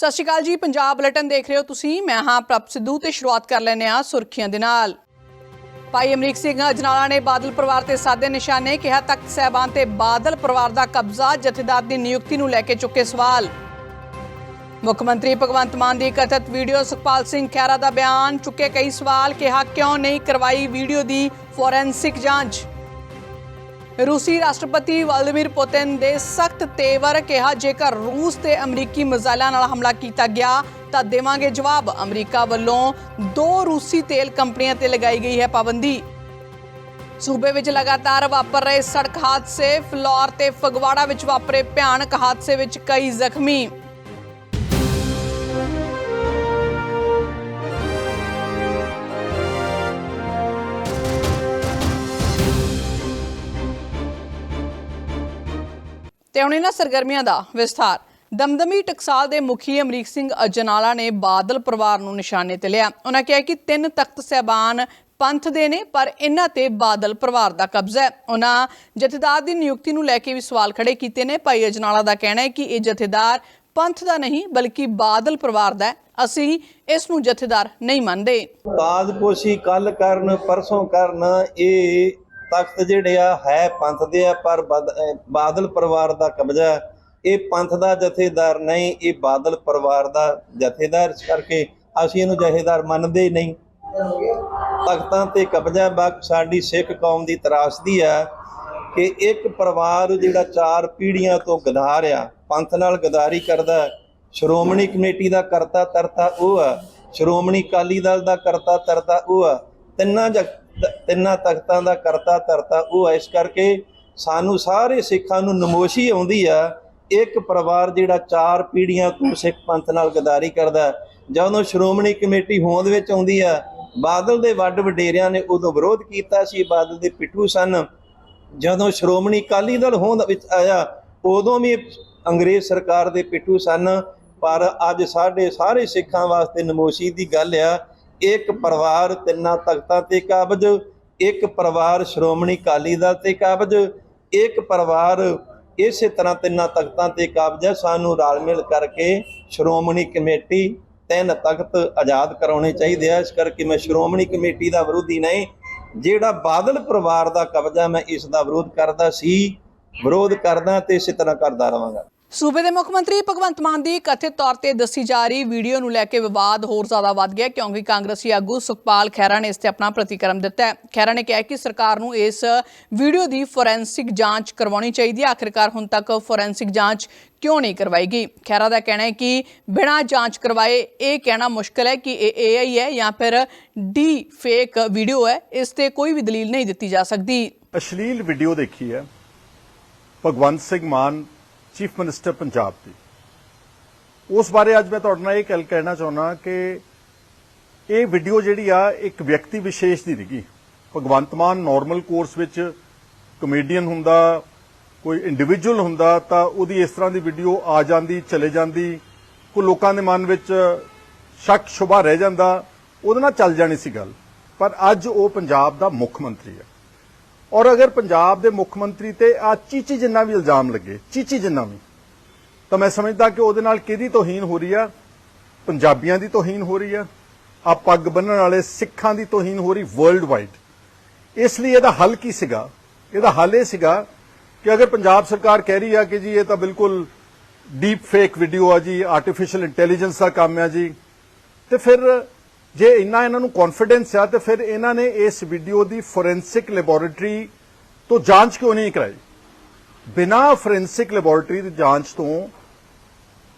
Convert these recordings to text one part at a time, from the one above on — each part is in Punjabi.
ਸਤਿ ਸ਼੍ਰੀ ਅਕਾਲ ਜੀ, ਪੰਜਾਬ ਬੁਲੇਟਿਨ ਦੇਖ ਰਹੇ ਹੋ ਤੁਸੀਂ। ਮੈਂ ਹਾਂ ਪ੍ਰਭ ਸਿੱਧੂ ਤੇ ਸ਼ੁਰੂਆਤ ਕਰ ਲੈਂਦੇ ਹਾਂ ਸੁਰਖੀਆਂ ਦੇ ਨਾਲ। ਭਾਈ ਅਮਰੀਕ ਸਿੰਘ ਅਜਨਾਲਾ ਨੇ ਬਾਦਲ ਪਰਿਵਾਰ ਤੇ ਸਾਦੇ ਨਿਸ਼ਾਨੇ ਕਿਹਾ, ਤਖਤ ਸਹਿਬਾਨ ਤੇ ਬਾਦਲ ਪਰਿਵਾਰ ਦਾ ਕਬਜ਼ਾ, ਜਥੇਦਾਰ ਦੀ ਨਿਯੁਕਤੀ ਨੂੰ ਲੈ ਕੇ ਚੁੱਕੇ ਸਵਾਲ। ਮੁੱਖ ਮੰਤਰੀ ਭਗਵੰਤ ਮਾਨ ਦੀ ਕਥਿਤ ਵੀਡੀਓ ਸੁਖਪਾਲ ਸਿੰਘ ਖਹਿਰਾ ਦਾ ਬਿਆਨ ਚੁੱਕੇ ਕਈ ਸਵਾਲ, ਕਿਹਾ ਕਿਉਂ ਨਹੀਂ ਕਰਵਾਈ ਵੀਡੀਓ ਦੀ ਫੋਰੈਂਸਿਕ ਜਾਂਚ। ਰੂਸੀ ਰਾਸ਼ਟਰਪਤੀ ਵਲਾਦੀਮੀਰ ਪੁਤਿਨ ਦੇ ਸਖਤ ਤੇਵਰ ਕਿਹਾ, ਜੇਕਰ ਰੂਸ ਤੇ ਅਮਰੀਕੀ ਮਿਜ਼ਾਈਲਾਂ ਨਾਲ ਹਮਲਾ ਕੀਤਾ ਗਿਆ, ਤਾਂ ਦੇਵਾਂਗੇ ਜਵਾਬ। ਅਮਰੀਕਾ ਵੱਲੋਂ ਦੋ ਰੂਸੀ ਤੇਲ ਕੰਪਨੀਆਂ ਤੇ ਲਗਾਈ ਗਈ ਹੈ ਪਾਬੰਦੀ। ਸੂਬੇ ਵਿੱਚ ਲਗਾਤਾਰ ਵਾਪਰ ਰਹੇ ਸੜਕ ਹਾਦਸੇ, ਫਲੋਰ ਤੇ ਫਗਵਾੜਾ ਵਿੱਚ ਵਾਪਰੇ ਭਿਆਨਕ ਹਾਦਸੇ ਵਿੱਚ ਕਈ ਜ਼ਖਮੀ। ਤੇ ਹੁਣ ਇਹਨਾਂ ਸਰਗਰਮੀਆਂ ਦਾ ਵਿਸਥਾਰ। ਦਮਦਮੀ ਟਕਸਾਲ ਦੇ ਮੁਖੀ ਅਮਰੀਕ ਸਿੰਘ ਅਜਨਾਲਾ ਨੇ ਬਾਦਲ ਪਰਿਵਾਰ ਨੂੰ ਨਿਸ਼ਾਨੇ ਤੇ ਲਿਆ। ਉਹਨਾਂ ਕਿਹਾ ਕਿ ਤਿੰਨ ਤਖਤ ਸਹਿਬਾਨ ਪੰਥ ਦੇ ਨੇ, ਪਰ ਇਹਨਾਂ ਤੇ ਬਾਦਲ ਪਰਿਵਾਰ ਦਾ ਕਬਜ਼ਾ ਹੈ। ਉਹਨਾਂ ਜਥੇਦਾਰ ਦੀ ਨਿਯੁਕਤੀ ਨੂੰ ਲੈ ਕੇ ਵੀ ਸਵਾਲ ਖੜੇ ਕੀਤੇ ਨੇ। ਭਾਈ ਅਜਨਾਲਾ ਦਾ ਕਹਿਣਾ ਹੈ ਕਿ ਇਹ ਜਥੇਦਾਰ ਪੰਥ ਦਾ ਨਹੀਂ, ਬਲਕਿ ਬਾਦਲ ਪਰਿਵਾਰ ਦਾ ਅਸੀਂ ਇਸ ਨੂੰ ਜਥੇਦਾਰ ਨਹੀਂ ਮੰਨਦੇ। ਤਾਜਪੋਸ਼ੀ ਕੱਲ ਕਰਨ, ਪਰਸੋਂ ਕਰਨ, ਇਹ ਤਖਤ ਜਿਹੜੇ ਆ, ਹੈ ਪੰਥ ਦੇ ਆ, ਪਰ ਬਾਦਲ ਪਰਿਵਾਰ ਦਾ ਕਬਜ਼ਾ ਇਹ ਪੰਥ ਦਾ ਜਥੇਦਾਰ ਨਹੀਂ, ਇਹ ਬਾਦਲ ਪਰਿਵਾਰ ਦਾ ਜਥੇਦਾਰ। ਇਸ ਕਰਕੇ ਅਸੀਂ ਇਹਨੂੰ ਜਥੇਦਾਰ ਮੰਨਦੇ ਹੀ ਨਹੀਂ। ਤਖਤਾਂ ਤੇ ਕਬਜ਼ਾ ਬਖ ਸਾਡੀ ਸਿੱਖ ਕੌਮ ਦੀ ਤਰਾਸਦੀ ਆ ਕਿ ਇੱਕ ਪਰਿਵਾਰ ਜਿਹੜਾ ਚਾਰ ਪੀੜ੍ਹੀਆਂ ਤੋਂ ਗਦਾਰ ਆ, ਪੰਥ ਨਾਲ ਗਦਾਰੀ ਕਰਦਾ ਸ਼੍ਰੋਮਣੀ ਕਮੇਟੀ ਦਾ ਕਰਤਾ ਤਰਤਾ ਉਹ ਆ ਸ਼੍ਰੋਮਣੀ ਅਕਾਲੀ ਦਲ ਦਾ ਕਰਤਾ ਤਰਤਾ ਉਹ ਆ ਤਿੰਨਾਂ ਜਗ- ਤਿੰਨਾਂ ਤਖਤਾਂ ਦਾ ਕਰਤਾ, ਧਰਤਾ, ਉਹ ਆ ਇਸ ਕਰਕੇ ਸਾਨੂੰ ਸਾਰੇ ਸਿੱਖਾਂ ਨੂੰ ਨਮੋਸ਼ੀ ਆਉਂਦੀ ਆ। ਇੱਕ ਪਰਿਵਾਰ ਜਿਹੜਾ ਚਾਰ ਪੀੜ੍ਹੀਆਂ ਤੋਂ ਸਿੱਖ ਪੰਥ ਨਾਲ ਗਦਾਰੀ ਕਰਦਾ ਜਦੋਂ ਸ਼੍ਰੋਮਣੀ ਕਮੇਟੀ ਹੋਂਦ ਵਿੱਚ ਆਉਂਦੀ ਆ, ਬਾਦਲ ਦੇ ਵੱਡ ਵਡੇਰਿਆਂ ਨੇ ਉਦੋਂ ਵਿਰੋਧ ਕੀਤਾ ਸੀ, ਬਾਦਲ ਦੇ ਪਿੱਠੂ ਸਨ। ਜਦੋਂ ਸ਼੍ਰੋਮਣੀ ਅਕਾਲੀ ਦਲ ਹੋਂਦ ਵਿੱਚ ਆਇਆ, ਉਦੋਂ ਵੀ ਅੰਗਰੇਜ਼ ਸਰਕਾਰ ਦੇ ਪਿੱਠੂ ਸਨ। ਪਰ ਅੱਜ ਸਾਡੇ ਸਾਰੇ ਸਿੱਖਾਂ ਵਾਸਤੇ ਨਮੋਸ਼ੀ ਦੀ ਗੱਲ ਆ ਇੱਕ ਪਰਿਵਾਰ ਤਿੰਨਾਂ ਤਖਤਾਂ ਤੇ ਕਾਬਜ, ਇੱਕ ਪਰਿਵਾਰ ਸ਼੍ਰੋਮਣੀ ਅਕਾਲੀ ਦਲ ਤੇ ਕਾਬਜ, ਇੱਕ ਪਰਿਵਾਰ ਇਸੇ ਤਰ੍ਹਾਂ ਤਿੰਨਾਂ ਤਖਤਾਂ ਤੇ ਕਾਬਜ ਹੈ। ਸਾਨੂੰ ਰਲ ਮਿਲ ਕਰਕੇ ਸ਼੍ਰੋਮਣੀ ਕਮੇਟੀ ਤਿੰਨ ਤਖਤ ਆਜ਼ਾਦ ਕਰਾਉਣੇ ਚਾਹੀਦੇ ਆ। ਇਸ ਕਰਕੇ ਮੈਂ ਸ਼੍ਰੋਮਣੀ ਕਮੇਟੀ ਦਾ ਵਿਰੋਧੀ ਨਹੀਂ, ਜਿਹੜਾ ਬਾਦਲ ਪਰਿਵਾਰ ਦਾ ਕਬਜ਼ਾ ਮੈਂ ਇਸ ਦਾ ਵਿਰੋਧ ਕਰਦਾ ਸੀ, ਵਿਰੋਧ ਕਰਦਾ ਤੇ ਇਸੇ ਤਰ੍ਹਾਂ ਕਰਦਾ ਰਵਾਂਗਾ। ਸੂਬੇ ਦੇ ਮੁੱਖ ਮੰਤਰੀ ਭਗਵੰਤ ਮਾਨ ਦੀ ਕਥਿਤ ਤੌਰ ਤੇ ਦੱਸੀ ਜਾ ਰਹੀ ਵੀਡੀਓ ਨੂੰ ਲੈ ਕੇ ਵਿਵਾਦ ਹੋਰ ਜ਼ਿਆਦਾ ਵੱਧ ਗਿਆ, ਕਿਉਂਕਿ ਕਾਂਗਰਸੀ ਆਗੂ ਸੁਖਪਾਲ ਖਹਿਰਾ ਨੇ ਇਸ ਤੇ ਆਪਣਾ ਪ੍ਰਤੀਕਰਮ ਦਿੱਤਾ ਹੈ। ਖਹਿਰਾ ਨੇ ਕਿਹਾ ਕਿ ਸਰਕਾਰ ਨੂੰ ਇਸ ਵੀਡੀਓ ਦੀ ਫੋਰੈਂਸਿਕ ਜਾਂਚ ਕਰਵਾਉਣੀ ਚਾਹੀਦੀ ਹੈ। ਆਖਿਰਕਾਰ ਹੁਣ ਤੱਕ ਫੋਰੈਂਸਿਕ ਜਾਂਚ ਕਿਉਂ ਨਹੀਂ ਕਰਵਾਈ ਗਈ? ਖਹਿਰਾ ਦਾ ਕਹਿਣਾ ਹੈ ਕਿ ਬਿਨਾਂ ਜਾਂਚ ਕਰਵਾਏ ਇਹ ਕਹਿਣਾ ਮੁਸ਼ਕਲ ਹੈ ਕਿ ਇਹ ਏਆਈ ਹੈ ਜਾਂ ਫਿਰ ਡੀ ਫੇਕ ਵੀਡੀਓ ਹੈ, ਇਸ ਤੇ ਕੋਈ ਵੀ ਦਲੀਲ ਨਹੀਂ ਦਿੱਤੀ ਜਾ ਸਕਦੀ। ਅਸ਼ਲੀਲ ਵੀਡੀਓ ਦੇਖੀ ਹੈ। ਭਗਵੰਤ ਸਿੰਘ ਮਾਨ ਚੀਫ ਮਿਨਿਸਟਰ ਪੰਜਾਬ ਦੀ। ਉਸ ਬਾਰੇ ਅੱਜ ਮੈਂ ਤੁਹਾਡੇ ਨਾਲ ਇਹ ਗੱਲ ਕਹਿਣਾ ਚਾਹੁੰਦਾ ਕਿ ਇਹ ਵੀਡੀਓ ਜਿਹੜੀ ਆ, ਇੱਕ ਵਿਅਕਤੀ ਵਿਸ਼ੇਸ਼ ਦੀ ਨਹੀਂ ਭਗਵੰਤ ਮਾਨ ਨਾਰਮਲ ਕੋਰਸ ਵਿੱਚ ਕਮੇਡੀਅਨ ਹੁੰਦਾ, ਕੋਈ ਇੰਡੀਵਿਜੂਅਲ ਹੁੰਦਾ, ਤਾਂ ਉਹਦੀ ਇਸ ਤਰ੍ਹਾਂ ਦੀ ਵੀਡੀਓ ਆ ਜਾਂਦੀ, ਚਲੇ ਜਾਂਦੀ। ਕੋ ਲੋਕਾਂ ਦੇ ਮਨ ਵਿੱਚ ਸ਼ੱਕ ਸ਼ੁਬਾ ਰਹਿ ਜਾਂਦਾ, ਉਹਦੇ ਨਾਲ ਚੱਲ ਜਾਣੀ ਸੀ ਗੱਲ। ਪਰ ਅੱਜ ਉਹ ਪੰਜਾਬ ਦਾ ਮੁੱਖ ਮੰਤਰੀ ਹੈ ਔਰ ਅਗਰ ਪੰਜਾਬ ਦੇ ਮੁੱਖ ਮੰਤਰੀ ਤੇ ਆ ਚੀਚੀ ਜਿੰਨਾ ਵੀ ਇਲਜ਼ਾਮ ਲੱਗੇ, ਚੀਚੀ ਜਿੰਨਾ ਵੀ, ਤਾਂ ਮੈਂ ਸਮਝਦਾ ਕਿ ਉਹਦੇ ਨਾਲ ਕਿਹਦੀ ਤੋਹੀਨ ਹੋ ਰਹੀ ਆ? ਪੰਜਾਬੀਆਂ ਦੀ ਤੋਹੀਨ ਹੋ ਰਹੀ ਆ। ਆ ਪੱਗ ਬੰਨਣ ਵਾਲੇ ਸਿੱਖਾਂ ਦੀ ਤੋਹੀਨ ਹੋ ਰਹੀ ਵਰਲਡ ਵਾਈਡ ਇਸ ਲਈ ਇਹਦਾ ਹੱਲ ਕੀ ਸੀਗਾ? ਇਹਦਾ ਹੱਲ ਇਹ ਸੀਗਾ ਕਿ ਅਗਰ ਪੰਜਾਬ ਸਰਕਾਰ ਕਹਿ ਰਹੀ ਆ ਕਿ ਜੀ ਇਹ ਤਾਂ ਬਿਲਕੁਲ ਡੀਪ ਫੇਕ ਵੀਡੀਓ ਆ ਜੀ ਆਰਟੀਫੀਸ਼ੀਅਲ ਇੰਟੈਲੀਜੈਂਸ ਦਾ ਕੰਮ ਆ ਜੀ, ਤੇ ਫਿਰ ਜੇ ਇੰਨਾ ਇਹਨਾਂ ਨੂੰ ਕੌਨਫੀਡੈਂਸ ਆ, ਤੇ ਫਿਰ ਇਹਨਾਂ ਨੇ ਇਸ ਵੀਡੀਓ ਦੀ ਫੋਰੈਂਸਿਕ ਲੈਬੋਰੇਟਰੀ ਤੋਂ ਜਾਂਚ ਕਿਉਂ ਨਹੀਂ ਕਰਾਈ? ਬਿਨਾ ਫੋਰੈਂਸਿਕ ਲੈਬੋਰੇਟਰੀ ਦੀ ਜਾਂਚ ਤੋਂ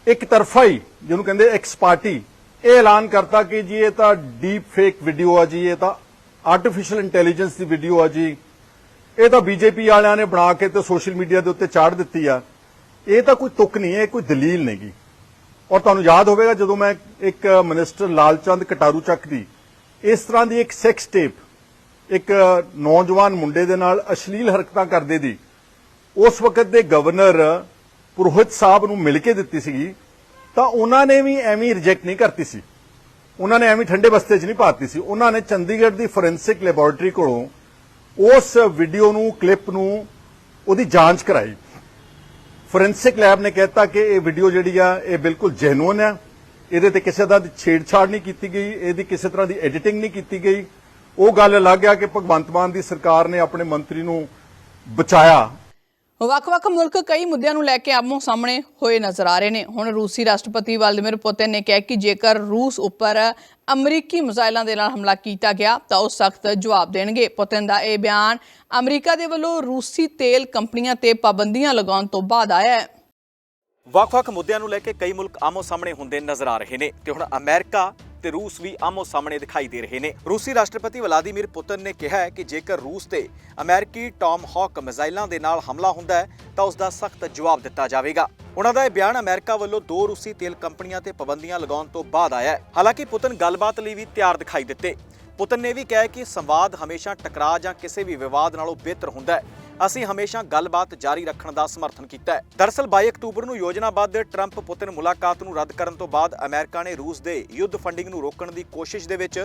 ਇੱਕ ਤਰਫਾ ਹੀ, ਜਿਹਨੂੰ ਕਹਿੰਦੇ ਐਕਸਪਾਰਟੀ ਇਹ ਐਲਾਨ ਕਰਤਾ ਕਿ ਜੀ ਇਹ ਤਾਂ ਡੀਪ ਫੇਕ ਵੀਡੀਓ ਆ ਜੀ, ਇਹ ਤਾਂ ਆਰਟੀਫੀਸ਼ੀਅਲ ਇੰਟੈਲੀਜੈਂਸ ਦੀ ਵੀਡੀਓ ਆ ਜੀ। ਇਹ ਤਾਂ ਬੀਜੇਪੀ ਵਾਲਿਆਂ ਨੇ ਬਣਾ ਕੇ ਤੇ ਸੋਸ਼ਲ ਮੀਡੀਆ ਦੇ ਉੱਤੇ ਚਾੜ ਦਿੱਤੀ ਆ। ਇਹ ਤਾਂ ਕੋਈ ਤੁਕ ਨਹੀਂ ਹੈ ਕੋਈ ਦਲੀਲ ਨਹੀਂਗੀ ਔਰ ਤੁਹਾਨੂੰ ਯਾਦ ਹੋਵੇਗਾ ਜਦੋਂ ਮੈਂ ਇੱਕ ਮਿਨਿਸਟਰ ਲਾਲਚੰਦ ਕਟਾਰੂ ਚੱਕ ਦੀ, ਇਸ ਤਰ੍ਹਾਂ ਦੀ ਇੱਕ ਸੈਕਸ ਟੇਪ ਇੱਕ ਨੌਜਵਾਨ ਮੁੰਡੇ ਦੇ ਨਾਲ ਅਸ਼ਲੀਲ ਹਰਕਤਾਂ ਕਰਦੇ ਦੀ, ਉਸ ਵਕਤ ਦੇ ਗਵਰਨਰ ਪੁਰੋਹਿਤ ਸਾਹਿਬ ਨੂੰ ਮਿਲ ਕੇ ਦਿੱਤੀ ਸੀਗੀ, ਤਾਂ ਉਹਨਾਂ ਨੇ ਵੀ ਐਵੇਂ ਰਿਜੈਕਟ ਨਹੀਂ ਕਰਤੀ ਸੀ। ਉਹਨਾਂ ਨੇ ਐਵੇਂ ਠੰਡੇ ਬਸਤੇ 'ਚ ਨਹੀਂ ਪਾਤੀ ਸੀ। ਉਹਨਾਂ ਨੇ ਚੰਡੀਗੜ੍ਹ ਦੀ ਫੋਰੈਂਸਿਕ ਲੈਬੋਰੇਟਰੀ ਕੋਲੋਂ ਉਸ ਵੀਡੀਓ ਨੂੰ ਕਲਿੱਪ ਨੂੰ ਉਹਦੀ ਜਾਂਚ ਕਰਾਈ। ਫੋਰੈਂਸਿਕ ਲੈਬ ਨੇ ਕਹਿਤਾ ਕਿ ਇਹ ਵੀਡੀਓ ਜਿਹੜੀ ਆ, ਇਹ ਬਿਲਕੁਲ ਜੈਨੂਇਨ ਹੈ ਇਹਦੇ ਤੇ ਕਿਸੇ ਤਰ੍ਹਾਂ ਦੀ ਛੇੜਛਾੜ ਨਹੀਂ ਕੀਤੀ ਗਈ, ਇਹਦੀ ਕਿਸੇ ਤਰ੍ਹਾਂ ਦੀ ਐਡੀਟਿੰਗ ਨਹੀਂ ਕੀਤੀ ਗਈ। ਉਹ ਗੱਲ ਅਲੱਗ ਆ ਕਿ ਭਗਵੰਤ ਮਾਨ ਦੀ ਸਰਕਾਰ ਨੇ ਆਪਣੇ ਮੰਤਰੀ ਨੂੰ ਬਚਾਇਆ। ਵੱਖ-ਵੱਖ ਮੁਲਕ ਕਈ ਮੁੱਦਿਆਂ ਨੂੰ ਲੈ ਕੇ ਆਮੋ ਸਾਹਮਣੇ ਹੋਏ ਨਜ਼ਰ ਆ ਰਹੇ ਨੇ। ਹੁਣ ਰੂਸੀ ਰਾਸ਼ਟਰਪਤੀ ਵਲਾਦੀਮਿਰ ਪੁਤਿਨ ਨੇ ਕਿਹਾ ਕਿ ਜੇਕਰ ਰੂਸ ਉੱਪਰ ਅਮਰੀਕੀ ਮਿਜ਼ਾਈਲਾਂ ਦੇ ਨਾਲ ਹਮਲਾ ਕੀਤਾ ਗਿਆ, ਤਾਂ ਉਹ ਸਖਤ ਜਵਾਬ ਦੇਣਗੇ। ਪੁਤਿਨ ਦਾ ਇਹ ਬਿਆਨ ਅਮਰੀਕਾ ਦੇ ਵੱਲੋਂ ਰੂਸੀ ਤੇਲ ਕੰਪਨੀਆਂ ਤੇ ਪਾਬੰਦੀਆਂ ਲਗਾਉਣ ਤੋਂ ਬਾਅਦ ਆਇਆ ਹੈ। ਵੱਖ-ਵੱਖ ਮੁੱਦਿਆਂ ਨੂੰ ਲੈ ਕੇ ਕਈ ਮੁਲਕ ਆਮੋ ਸਾਹਮਣੇ ਹੁੰਦੇ ਨਜ਼ਰ ਆ ਰਹੇ ਨੇ ਤੇ ਹੁਣ ਅਮਰੀਕਾ ਤੇ ਰੂਸ ਵੀ ਆਮੋ ਸਾਹਮਣੇ ਦਿਖਾਈ ਦੇ ਰਹੇ ਨੇ। ਰੂਸੀ ਰਾਸ਼ਟਰਪਤੀ ਵਲਾਦੀਮੀਰ ਪੁਤਿਨ ਨੇ ਕਿਹਾ ਹੈ ਕਿ ਜੇਕਰ ਰੂਸ ਤੇ ਅਮਰੀਕੀ ਟਾਮ ਹਾਕ ਮਿਜ਼ਾਈਲਾਂ ਦੇ ਨਾਲ ਹਮਲਾ ਹੁੰਦਾ ਹੈ, ਤਾਂ ਉਸ ਦਾ ਸਖਤ ਜਵਾਬ ਦਿੱਤਾ ਜਾਵੇਗਾ। ਉਹਨਾਂ ਦਾ ਇਹ ਬਿਆਨ ਅਮਰੀਕਾ ਵੱਲੋਂ ਦੋ ਰੂਸੀ ਤੇਲ ਕੰਪਨੀਆਂ ਤੇ ਪਾਬੰਦੀਆਂ ਲਗਾਉਣ ਤੋਂ ਬਾਅਦ ਆਇਆ ਹੈ। ਹਾਲਾਂਕਿ ਪੁਤਿਨ ਗੱਲਬਾਤ ਲਈ ਵੀ ਤਿਆਰ ਦਿਖਾਈ ਦਿੱਤੇ। ਪੁਤਿਨ ਨੇ ਵੀ ਕਿਹਾ ਕਿ ਸੰਵਾਦ ਹਮੇਸ਼ਾ ਟਕਰਾਅ ਜਾਂ ਕਿਸੇ ਵੀ ਵਿਵਾਦ ਨਾਲੋਂ ਬਿਹਤਰ ਹੁੰਦਾ ਹੈ। ਅਸੀਂ ਹਮੇਸ਼ਾ ਗੱਲਬਾਤ ਜਾਰੀ ਰੱਖਣ ਦਾ ਸਮਰਥਨ ਕੀਤਾ ਹੈ। ਦਰਅਸਲ 22 ਅਕਤੂਬਰ ਨੂੰ ਯੋਜਨਾਬੱਧ ਟਰੰਪ ਪੁਤਿਨ ਮੁਲਾਕਾਤ ਨੂੰ ਰੱਦ ਕਰਨ ਤੋਂ ਬਾਅਦ ਅਮਰੀਕਾ ਨੇ ਰੂਸ ਦੇ ਯੁੱਧ ਫੰਡਿੰਗ ਨੂੰ ਰੋਕਣ ਦੀ ਕੋਸ਼ਿਸ਼ ਦੇ ਵਿੱਚ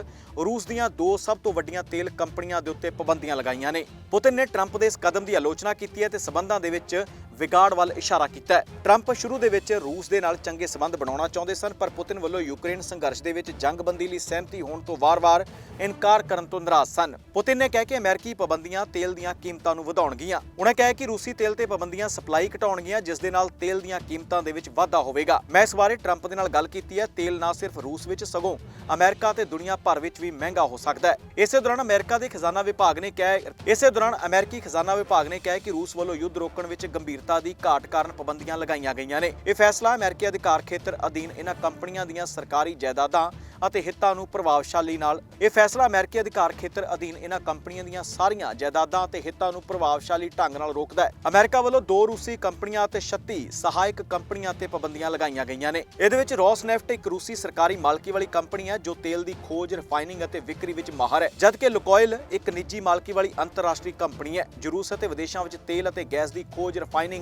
ਰੂਸ ਦੀਆਂ ਦੋ ਸਭ ਤੋਂ ਵੱਡੀਆਂ ਤੇਲ ਕੰਪਨੀਆਂ ਦੇ ਉੱਤੇ ਪਾਬੰਦੀਆਂ ਲਗਾਈਆਂ ਨੇ। ਪੁਤਿਨ ਨੇ ਟਰੰਪ ਦੇ ਇਸ ਕਦਮ ਦੀ ਆਲੋਚਨਾ ਕੀਤੀ ਹੈ ਤੇ ਸਬੰਧਾਂ ਦੇ ਵਿੱਚ ਵਿਗਾੜ ਵੱਲ ਇਸ਼ਾਰਾ ਕੀਤਾ ਹੈ। ਟਰੰਪ ਸ਼ੁਰੂ ਦੇ ਵਿੱਚ ਰੂਸ ਦੇ ਨਾਲ ਚੰਗੇ ਸਬੰਧ ਬਣਾਉਣਾ ਚਾਹੁੰਦੇ ਸਨ, ਪਰ ਪੁਤਿਨ ਵੱਲੋਂ ਯੂਕਰੇਨ ਸੰਘਰਸ਼ ਦੇ ਵਿੱਚ ਜੰਗਬੰਦੀ ਲਈ ਸਹਿਮਤੀ ਹੋਣ ਤੋਂ ਵਾਰ-ਵਾਰ ਇਨਕਾਰ ਕਰਨ ਤੋਂ ਨਾਰਾਜ਼ ਸਨ। ਪੁਤਿਨ ਨੇ ਕਿਹਾ ਕਿ ਅਮਰੀਕੀ ਪਾਬੰਦੀਆਂ ਤੇਲ ਦੀਆਂ ਕੀਮਤਾਂ ਨੂੰ ਵਧਾਉਣਗੀਆਂ। ਉਹਨਾਂ ਕਿਹਾ ਕਿ ਰੂਸੀ ਤੇਲ ਤੇ ਪਾਬੰਦੀਆਂ ਸਪਲਾਈ ਘਟਾਉਣਗੀਆਂ, ਜਿਸ ਦੇ ਨਾਲ ਤੇਲ ਦੀਆਂ ਕੀਮਤਾਂ ਦੇ ਵਿੱਚ ਵਾਧਾ ਹੋਵੇਗਾ। ਮੈਂ ਇਸ ਬਾਰੇ ਟਰੰਪ ਦੇ ਨਾਲ ਗੱਲ ਕੀਤੀ ਹੈ। ਤੇਲ ਨਾ ਸਿਰਫ ਰੂਸ ਵਿੱਚ, ਸਗੋਂ ਅਮਰੀਕਾ ਤੇ ਦੁਨੀਆ ਭਰ ਵਿੱਚ ਵੀ ਮਹਿੰਗਾ ਹੋ ਸਕਦਾ ਹੈ। ਇਸੇ ਦੌਰਾਨ ਅਮਰੀਕਾ ਦੇ ਖਜ਼ਾਨਾ ਵਿਭਾਗ ਨੇ ਕਿਹਾ, ਇਸੇ ਦੌਰਾਨ ਅਮਰੀਕੀ ਖਜ਼ਾਨਾ ਵਿਭਾਗ ਨੇ ਕਿਹਾ ਕਿ ਰੂਸ ਵੱਲੋਂ ਯੁੱਧ ਰੋਕਣ ਵਿੱਚ ਗੰਭੀਰ ਗੰਭੀਰਤਾ ਦੀ ਘਾਟ ਕਾਰਨ ਪਾਬੰਦੀਆਂ ਲਗਾਈਆਂ ਗਈਆਂ ਨੇ। ਇਹ ਫੈਸਲਾ ਅਮਰੀਕੀ ਅਧਿਕਾਰ ਖੇਤਰ ਅਧੀਨ ਇਹਨਾਂ ਕੰਪਨੀਆਂ ਦੀਆਂ ਸਰਕਾਰੀ ਜਾਇਦਾਦਾਂ ਅਤੇ ਹਿੱਤਾਂ ਨੂੰ ਪ੍ਰਭਾਵਸ਼ਾਲੀ ਨਾਲ। ਇਹ ਫੈਸਲਾ ਅਮਰੀਕੀ ਅਧਿਕਾਰ ਖੇਤਰ ਅਧੀਨ ਇਹਨਾਂ ਕੰਪਨੀਆਂ ਦੀਆਂ ਸਾਰੀਆਂ ਜਾਇਦਾਦਾਂ ਅਤੇ ਹਿੱਤਾਂ ਨੂੰ ਪ੍ਰਭਾਵਸ਼ਾਲੀ ਢੰਗ ਨਾਲ ਰੋਕਦਾ ਹੈ। ਅਮਰੀਕਾ ਵੱਲੋਂ ਦੋ ਰੂਸੀ ਕੰਪਨੀਆਂ ਅਤੇ 36 ਸਹਾਇਕ ਕੰਪਨੀਆਂ ਤੇ ਪਾਬੰਦੀਆਂ ਲਗਾਈਆਂ ਗਈਆਂ ਨੇ। ਇਹਦੇ ਵਿੱਚ ਰੋਸਨੈਫਟ ਇੱਕ ਰੂਸੀ ਸਰਕਾਰੀ ਮਾਲਕੀ ਵਾਲੀ ਕੰਪਨੀ ਹੈ, ਜੋ ਤੇਲ ਦੀ ਖੋਜ, ਰਿਫਾਈਨਿੰਗ ਅਤੇ ਵਿਕਰੀ ਵਿੱਚ ਮਾਹਰ ਹੈ। ਜਦਕਿ ਲੁਕੋਇਲ ਇੱਕ ਨਿੱਜੀ ਮਾਲਕੀ ਵਾਲੀ ਅੰਤਰਰਾਸ਼ਟਰੀ ਕੰਪਨੀ ਹੈ ਜਰੂਸ ਅਤੇ ਵਿਦੇਸ਼ਾਂ ਵਿੱਚ ਤੇਲ ਅਤੇ ਗੈਸ ਦੀ ਖੋਜ, ਰਿਫਾਈਨਿੰਗ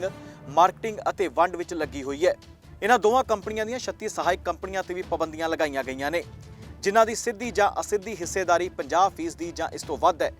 ਮਾਰਕੀਟਿੰਗ ਅਤੇ ਵੰਡ ਵਿੱਚ ਲੱਗੀ ਹੋਈ ਹੈ। ਇਹਨਾਂ ਦੋਵਾਂ ਕੰਪਨੀਆਂ ਦੀਆਂ 36 ਸਹਾਇਕ ਕੰਪਨੀਆਂ ਤੇ ਵੀ ਪਾਬੰਦੀਆਂ ਲਗਾਈਆਂ ਗਈਆਂ ਨੇ, ਜਿਨ੍ਹਾਂ ਦੀ ਸਿੱਧੀ ਜਾਂ ਅਸਿੱਧੀ ਹਿੱਸੇਦਾਰੀ 50% ਦੀ ਜਾਂ ਇਸ ਤੋਂ ਵੱਧ ਹੈ।